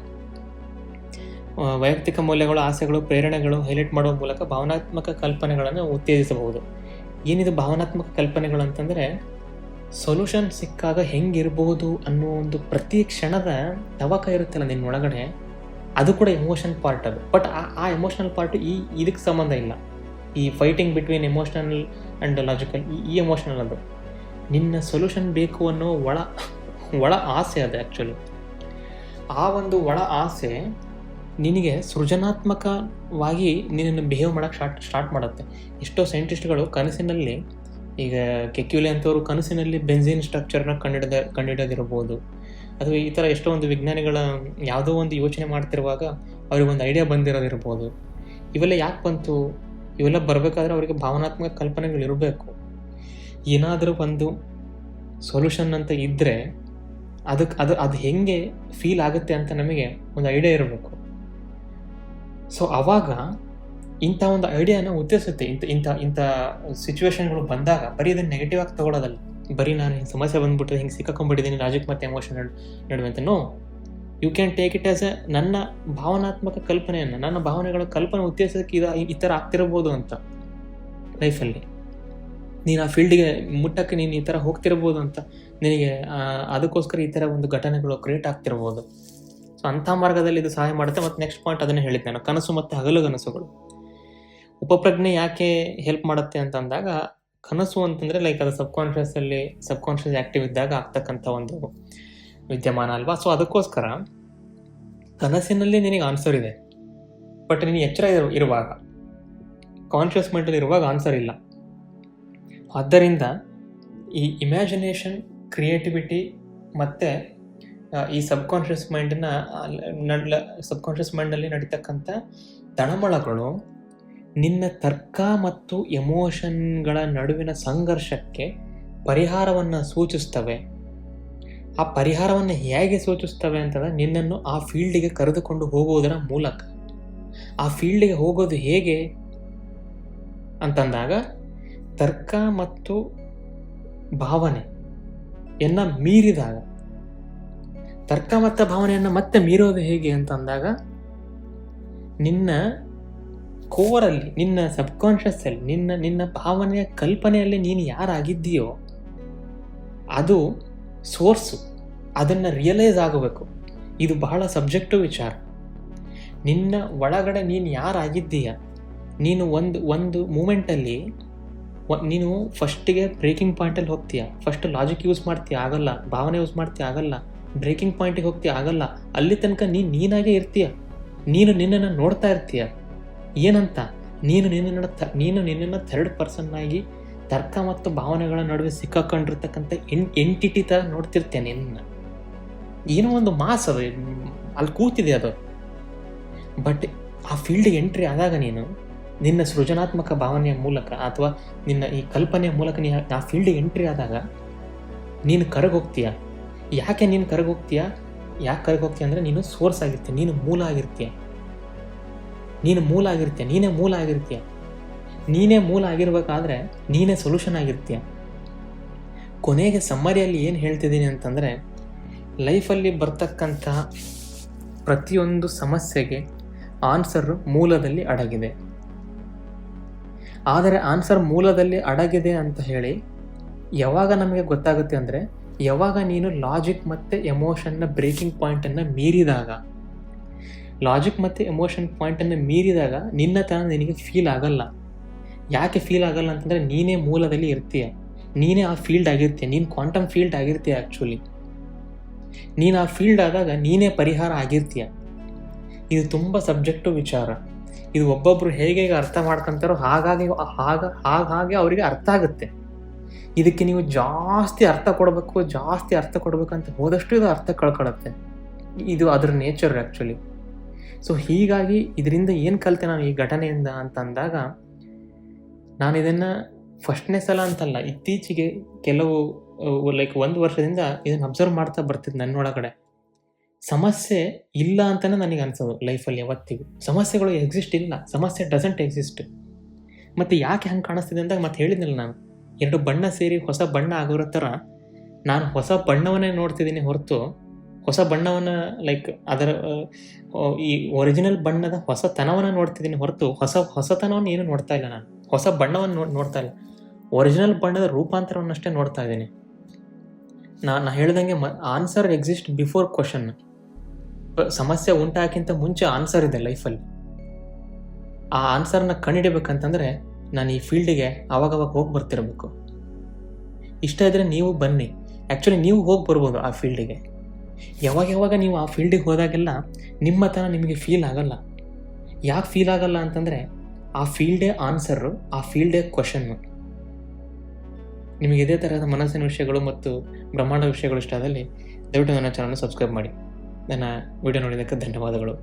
ವೈಯಕ್ತಿಕ ಮೌಲ್ಯಗಳು, ಆಸೆಗಳು, ಪ್ರೇರಣೆಗಳು ಹೈಲೈಟ್ ಮಾಡುವ ಮೂಲಕ ಭಾವನಾತ್ಮಕ ಕಲ್ಪನೆಗಳನ್ನು ಉತ್ತೇಜಿಸಬಹುದು. ಏನಿದು ಭಾವನಾತ್ಮಕ ಕಲ್ಪನೆಗಳು ಅಂತಂದರೆ ಸೊಲ್ಯೂಷನ್ ಸಿಕ್ಕಾಗ ಹೆಂಗಿರ್ಬೋದು ಅನ್ನೋ ಒಂದು ಪ್ರತಿ ಕ್ಷಣದ ತವಕ ಇರುತ್ತಲ್ಲ ನಿನ್ನ ಒಳಗಡೆ ಅದು ಕೂಡ ಎಮೋಷನ್ ಪಾರ್ಟ್ ಅದು. ಬಟ್ ಆ ಎಮೋಷನಲ್ ಪಾರ್ಟ್ ಈ, ಇದಕ್ಕೆ ಸಂಬಂಧ ಇಲ್ಲ. ಈ fighting between emotional and logical ಈ ಈ ಎಮೋಷನಲ್ ಅದು. ನಿನ್ನ ಸೊಲ್ಯೂಷನ್ ಬೇಕು ಅನ್ನೋ ಒಳ ಒಳ ಆಸೆ ಅದು ಆ್ಯಕ್ಚುಲಿ ಆ ಒಂದು ಒಳ ಆಸೆ ನಿನಗೆ ಸೃಜನಾತ್ಮಕವಾಗಿ ನಿನ್ನನ್ನು ಬಿಹೇವ್ ಮಾಡೋಕ್ಕೆ ಸ್ಟಾರ್ಟ್ ಸ್ಟಾರ್ಟ್ ಮಾಡುತ್ತೆ. ಎಷ್ಟೋ ಸೈಂಟಿಸ್ಟ್ಗಳು ಕನಸಿನಲ್ಲಿ, ಈಗ ಕೆಕ್ಯುಲೆ ಅಂತವರು ಕನಸಿನಲ್ಲಿ ಬೆಂಜಿನ್ ಸ್ಟ್ರಕ್ಚರ್ನ ಕಂಡಿಡ್ದ, ಕಂಡಿಡಿದಿರ್ಬೋದು. ಅಥವಾ ಈ ಥರ ಎಷ್ಟೋ ಒಂದು ವಿಜ್ಞಾನಿಗಳ ಯಾವುದೋ ಒಂದು ಯೋಚನೆ ಮಾಡ್ತಿರುವಾಗ ಅವ್ರಿಗೆ ಒಂದು ಐಡಿಯಾ ಬಂದಿರೋದಿರ್ಬೋದು. ಇವೆಲ್ಲ ಯಾಕೆ ಬಂತು? ಇವೆಲ್ಲ ಬರಬೇಕಾದ್ರೆ ಅವರಿಗೆ ಭಾವನಾತ್ಮಕ ಕಲ್ಪನೆಗಳಿರಬೇಕು ಏನಾದರೂ ಒಂದು ಸೊಲ್ಯೂಷನ್ ಅಂತ ಇದ್ದರೆ ಅದಕ್ಕೆ ಅದು ಅದು ಹೆಂಗೆ ಫೀಲ್ ಆಗುತ್ತೆ ಅಂತ ನಮಗೆ ಒಂದು ಐಡಿಯಾ ಇರಬೇಕು. ಸೊ ಅವಾಗ ಇಂಥ ಒಂದು ಐಡಿಯಾನ ಉತ್ತೇಜಿಸುತ್ತೆ. ಇಂಥ ಇಂಥ ಇಂಥ ಸಿಚುವೇಶನ್ಗಳು ಬಂದಾಗ ಬರೀ ಅದನ್ನು ನೆಗೆಟಿವ್ ಆಗಿ ತಗೊಳ್ಳೋದಲ್ಲ ಬರೀ ನಾನು ಹಿಂಗೆ ಸಮಸ್ಯೆ ಬಂದ್ಬಿಟ್ರೆ ಹಿಂಗೆ ಸಿಕ್ಕಾಕೊಂಡ್ಬಿಟ್ಟಿದ್ದೀನಿ ಲಾಜಿಕ್ ಮತ್ತು ಎಮೋಷನ್ ನಡುವೆ ಅಂತ. No you can take it as a ನನ್ನ ಭಾವನಾತ್ಮಕ ಕಲ್ಪನೆಯನ್ನು, ನನ್ನ ಭಾವನೆಗಳ ಕಲ್ಪನೆ ಉದ್ದೇಶಕ್ಕೆ ಇದು ಈ ಥರ ಆಗ್ತಿರ್ಬೋದು ಅಂತ ಲೈಫಲ್ಲಿ ನೀನು ಆ ಫೀಲ್ಡಿಗೆ ಮುಟ್ಟಕ್ಕೆ ನೀನು ಈ ಥರ ಹೋಗ್ತಿರ್ಬೋದು ಅಂತ ನಿನಗೆ ಅದಕ್ಕೋಸ್ಕರ ಈ ಥರ ಒಂದು ಘಟನೆಗಳು ಕ್ರಿಯೇಟ್ ಆಗ್ತಿರ್ಬೋದು. ಸೊ ಅಂಥ ಮಾರ್ಗದಲ್ಲಿ ಇದು ಸಹಾಯ ಮಾಡುತ್ತೆ. ಮತ್ತು ನೆಕ್ಸ್ಟ್ ಪಾಯಿಂಟ್ ಅದನ್ನೇ ಹೇಳಿದ್ದೆ ನಾನು, ಕನಸು ಮತ್ತು ಹಗಲು ಕನಸುಗಳು. ಉಪಪ್ರಜ್ಞೆ ಯಾಕೆ ಹೆಲ್ಪ್ ಮಾಡುತ್ತೆ ಅಂತ ಅಂದಾಗ ಕನಸು ಅಂತಂದರೆ ಲೈಕ್ ಅದು ಸಬ್ಕಾನ್ಶಿಯಸಲ್ಲಿ ಸಬ್ಕಾನ್ಶಿಯಸ್ ಆ್ಯಕ್ಟಿವ್ ಇದ್ದಾಗ ಆಗ್ತಕ್ಕಂಥ ಒಂದು ವಿದ್ಯಮಾನ ಅಲ್ವಾ? ಸೊ ಅದಕ್ಕೋಸ್ಕರ ಕನಸಿನಲ್ಲಿ ನಿನಗೆ ಆನ್ಸರ್ ಇದೆ. ಬಟ್ ನೀನು ಎಚ್ಚರ ಇರು- ಇರುವಾಗ ಕಾನ್ಷಿಯಸ್ ಮೈಂಡಲ್ಲಿ ಇರುವಾಗ ಆನ್ಸರ್ ಇಲ್ಲ. ಆದ್ದರಿಂದ ಈ ಇಮ್ಯಾಜಿನೇಷನ್ ಕ್ರಿಯೇಟಿವಿಟಿ ಮತ್ತು ಈ ಸಬ್ಕಾನ್ಷಿಯಸ್ ಮೈಂಡನ್ನ ಸಬ್ಕಾನ್ಷಿಯಸ್ ಮೈಂಡಲ್ಲಿ ನಡೀತಕ್ಕಂಥ ತಳಮಳಗಳು ನಿನ್ನ ತರ್ಕ ಮತ್ತು ಎಮೋಷನ್ಗಳ ನಡುವಿನ ಸಂಘರ್ಷಕ್ಕೆ ಪರಿಹಾರವನ್ನು ಸೂಚಿಸ್ತವೆ. ಆ ಪರಿಹಾರವನ್ನು ಹೇಗೆ ಸೂಚಿಸ್ತವೆ ಅಂತಂದರೆ ನಿನ್ನನ್ನು ಆ ಫೀಲ್ಡಿಗೆ ಕರೆದುಕೊಂಡು ಹೋಗುವುದರ ಮೂಲಕ. ಆ ಫೀಲ್ಡಿಗೆ ಹೋಗೋದು ಹೇಗೆ ಅಂತಂದಾಗ ತರ್ಕ ಮತ್ತು ಭಾವನೆ ಎನ್ನ ಮೀರಿದಾಗ. ತರ್ಕ ಮತ್ತು ಭಾವನೆಯನ್ನು ಮತ್ತೆ ಮೀರೋದು ಹೇಗೆ ಅಂತಂದಾಗ ನಿನ್ನ ಕೋರಲ್ಲಿ, ನಿನ್ನ ಸಬ್ಕಾನ್ಷಿಯಸ್ಸಲ್ಲಿ ನಿನ್ನ ನಿನ್ನ ಭಾವನೆಯ ಕಲ್ಪನೆಯಲ್ಲಿ ನೀನು ಯಾರಾಗಿದ್ದೀಯೋ, ಅದು ಸೋರ್ಸು. ಅದನ್ನು ರಿಯಲೈಸ್ ಆಗಬೇಕು. ಇದು ಬಹಳ ಸಬ್ಜೆಕ್ಟಿವ್ ವಿಚಾರ. ನಿನ್ನ ಒಳಗಡೆ ನೀನು ಯಾರಾಗಿದ್ದೀಯ? ನೀನು ಒಂದು ಒಂದು ಮೂಮೆಂಟಲ್ಲಿ ನೀನು ಫಸ್ಟಿಗೆ ಬ್ರೇಕಿಂಗ್ ಪಾಯಿಂಟಲ್ಲಿ ಹೋಗ್ತೀಯ? ಫಸ್ಟ್ ಲಾಜಿಕ್ ಯೂಸ್ ಮಾಡ್ತೀಯ? ಆಗಲ್ಲ. ಭಾವನೆ ಯೂಸ್ ಮಾಡ್ತೀಯ? ಆಗಲ್ಲ. ಬ್ರೇಕಿಂಗ್ ಪಾಯಿಂಟಿಗೆ ಹೋಗ್ತೀಯ? ಆಗಲ್ಲ. ಅಲ್ಲಿ ತನಕ ನೀನು, ನೀನಾಗೇ ಇರ್ತೀಯ? ನೀನು ನಿನ್ನನ್ನು ನೋಡ್ತಾ ಇರ್ತೀಯ? ಏನಂತ? ನೀನು ನಿನ್ನನ್ನು ತ, ನೀನು ನಿನ್ನನ್ನು ಥರ್ಡ್ ಪರ್ಸನ್ ಆಗಿ ತರ್ಕ ಮತ್ತು ಭಾವನೆಗಳ ನಡುವೆ ಸಿಕ್ಕಾಕೊಂಡಿರ್ತಕ್ಕಂಥ ಎನ್ ಎಂಟಿಟಿ ಥರ ನೋಡ್ತಿರ್ತೇನೆ ನಿನ್ನ. ಏನೋ ಒಂದು ಮಾಸ್ ಅದು, ಅಲ್ಲಿ ಕೂತಿದೆ ಅದು. ಬಟ್ ಆ ಫೀಲ್ಡ್ ಎಂಟ್ರಿ ಆದಾಗ ನೀನು ನಿನ್ನ ಸೃಜನಾತ್ಮಕ ಭಾವನೆಯ ಮೂಲಕ ಅಥವಾ ನಿನ್ನ ಈ ಕಲ್ಪನೆಯ ಮೂಲಕ ನೀ, ಆ ಫೀಲ್ಡಿಗೆ ಎಂಟ್ರಿ ಆದಾಗ ನೀನು ಕರಗೋಗ್ತೀಯ. ಯಾಕೆ ನೀನು ಕರಗೋಗ್ತೀಯ? ಯಾಕೆ ಕರಗೋಗ್ತೀಯ ಅಂದರೆ ನೀನು ಸೋರ್ಸ್ ಆಗಿರ್ತೀಯ, ನೀನು ಮೂಲ ಆಗಿರ್ತೀಯ. ನೀನು ಮೂಲ ಆಗಿರ್ತೀಯ, ನೀನೇ ಮೂಲ ಆಗಿರ್ತೀಯ. ನೀನೇ ಮೂಲ ಆಗಿರ್ಬೇಕಾದ್ರೆ ನೀನೇ ಸೊಲ್ಯೂಷನ್ ಆಗಿರ್ತೀಯ. ಕೊನೆಗೆ ಸಮ್ಮರಿಯಲ್ಲಿ ಏನು ಹೇಳ್ತಿದ್ದೀನಿ ಅಂತಂದರೆ ಲೈಫಲ್ಲಿ ಬರ್ತಕ್ಕಂಥ ಪ್ರತಿಯೊಂದು ಸಮಸ್ಯೆಗೆ ಆನ್ಸರ್ ಮೂಲದಲ್ಲಿ ಅಡಗಿದೆ. ಆದರೆ ಆನ್ಸರ್ ಮೂಲದಲ್ಲಿ ಅಡಗಿದೆ ಅಂತ ಹೇಳಿ ಯಾವಾಗ ನಮಗೆ ಗೊತ್ತಾಗುತ್ತೆ ಅಂದರೆ, ಯಾವಾಗ ನೀನು ಲಾಜಿಕ್ ಮತ್ತು ಎಮೋಷನ್ನ ಬ್ರೇಕಿಂಗ್ ಪಾಯಿಂಟನ್ನು ಮೀರಿದಾಗ ಲಾಜಿಕ್ ಮತ್ತು ಎಮೋಷನ್ ಪಾಯಿಂಟನ್ನು ಮೀರಿದಾಗ ನಿನ್ನ ತನ ನಿನಗೆ ಫೀಲ್ ಆಗಲ್ಲ. ಯಾಕೆ ಫೀಲ್ ಆಗಲ್ಲ ಅಂತಂದರೆ ನೀನೇ ಮೂಲದಲ್ಲಿ ಇರ್ತೀಯ. ನೀನೇ ಆ ಫೀಲ್ಡ್ ಆಗಿರ್ತೀಯ. ನೀನು ಕ್ವಾಂಟಮ್ ಫೀಲ್ಡ್ ಆಗಿರ್ತೀಯ ಆ್ಯಕ್ಚುಲಿ ನೀನು ಆ ಫೀಲ್ಡ್ ಆದಾಗ ನೀನೇ ಪರಿಹಾರ ಆಗಿರ್ತೀಯ. ಇದು ತುಂಬ ಸಬ್ಜೆಕ್ಟು ವಿಚಾರ. ಇದು ಒಬ್ಬೊಬ್ಬರು ಹೇಗೆ ಹೇಗೆ ಅರ್ಥ ಮಾಡ್ಕೊತಾರೋ ಹಾಗಾಗಿ ಹಾಗ ಹಾಗಾಗಿ ಅವರಿಗೆ ಅರ್ಥ ಆಗುತ್ತೆ. ಇದಕ್ಕೆ ನೀವು ಜಾಸ್ತಿ ಅರ್ಥ ಕೊಡಬೇಕು, ಜಾಸ್ತಿ ಅರ್ಥ ಕೊಡಬೇಕಂತ ಹೋದಷ್ಟು ಇದು ಅರ್ಥ ಕಳ್ಕೊಳತ್ತೆ. ಇದು ಅದರ ನೇಚರ್ ಆ್ಯಕ್ಚುಲಿ ಸೊ ಹೀಗಾಗಿ ಇದರಿಂದ ಏನು ಕಲಿತೆ ನಾನು ಈ ಘಟನೆಯಿಂದ ಅಂತ ಅಂದಾಗ ನಾನು ಇದನ್ನು ಫಸ್ಟ್ನೇ ಸಲ ಅಂತಲ್ಲ, ಇತ್ತೀಚೆಗೆ ಕೆಲವು ಲೈಕ್ ಒಂದು ವರ್ಷದಿಂದ ಇದನ್ನು ಅಬ್ಸರ್ವ್ ಮಾಡ್ತಾ ಬರ್ತಿದ್ದೆ ನನ್ನೊಳಗಡೆ ಸಮಸ್ಯೆ ಇಲ್ಲ ಅಂತಲೇ ನನಗೆ ಅನಿಸೋದು ಲೈಫಲ್ಲಿ ಯಾವತ್ತಿಗೂ. ಸಮಸ್ಯೆಗಳು ಎಕ್ಸಿಸ್ಟ್ ಇಲ್ಲ. ಸಮಸ್ಯೆ ಡಸಂಟ್ ಎಕ್ಸಿಸ್ಟ್ ಮತ್ತು ಯಾಕೆ ಹಂಗೆ ಕಾಣಿಸ್ತಿದೆ ಅಂದಾಗ ಮತ್ತೆ ಹೇಳಿದ್ನಲ್ಲ ನಾನು, ಎರಡು ಬಣ್ಣ ಸೇರಿ ಹೊಸ ಬಣ್ಣ ಆಗಿರೋ ಥರ ನಾನು ಹೊಸ ಬಣ್ಣವನ್ನೇ ನೋಡ್ತಿದ್ದೀನಿ ಹೊರತು ಹೊಸ ಬಣ್ಣವನ್ನು ಲೈಕ್ ಅದರ ಈ ಒರಿಜಿನಲ್ ಬಣ್ಣದ ಹೊಸತನವನ್ನು ನೋಡ್ತಿದ್ದೀನಿ ಹೊರತು ಹೊಸ, ಹೊಸತನವನ್ನು ಏನು ನೋಡ್ತಾ ಇಲ್ಲ ನಾನು. ಹೊಸ ಬಣ್ಣವನ್ನು ನೋಡಿ ನೋಡ್ತಾ ಇಲ್ಲ. ಒರಿಜಿನಲ್ ಬಣ್ಣದ ರೂಪಾಂತರವನ್ನಷ್ಟೇ ನೋಡ್ತಾ ಇದ್ದೀನಿ. ನಾನು ಹೇಳ್ದಂಗೆ ಮ ಆನ್ಸರ್ ಎಕ್ಸಿಸ್ಟ್ ಬಿಫೋರ್ ಕ್ವಶನ್ ಸಮಸ್ಯೆ ಉಂಟಾಕಿಂತ ಮುಂಚೆ ಆನ್ಸರ್ ಇದೆ ಲೈಫಲ್ಲಿ ಆ ಆನ್ಸರ್ನ ಕಂಡಿಡಿಬೇಕಂತಂದರೆ ನಾನು ಈ ಫೀಲ್ಡಿಗೆ ಅವಾಗವಾಗ ಹೋಗಿ ಬರ್ತಿರಬೇಕು. ಇಷ್ಟ ಇದ್ದರೆ ನೀವು ಬನ್ನಿ. ಆ್ಯಕ್ಚುಲಿ ನೀವು ಹೋಗಿ ಬರ್ಬೋದು ಆ ಫೀಲ್ಡಿಗೆ ಯಾವಾಗ ಯಾವಾಗ ನೀವು ಆ ಫೀಲ್ಡಿಗೆ ಹೋದಾಗೆಲ್ಲ ನಿಮ್ಮ ಥರ ನಿಮಗೆ ಫೀಲ್ ಆಗಲ್ಲ. ಯಾಕೆ ಫೀಲ್ ಆಗಲ್ಲ ಅಂತಂದರೆ ಆ ಫೀಲ್ಡೇ ಆನ್ಸರು ಆ ಫೀಲ್ಡೇ ಕ್ವಶನ್ನು ನಿಮಗೆ ಇದೇ ಥರದ ಮನಸ್ಸಿನ ವಿಷಯಗಳು ಮತ್ತು ಬ್ರಹ್ಮಾಂಡ ವಿಷಯಗಳು ಇಷ್ಟ ಆದಲ್ಲಿ ದಯವಿಟ್ಟು ನನ್ನ ಚಾನಲ್ ಸಬ್ಸ್ಕ್ರೈಬ್ ಮಾಡಿ. ನನ್ನ ವಿಡಿಯೋ ನೋಡಿದ್ದಕ್ಕೆ ಧನ್ಯವಾದಗಳು.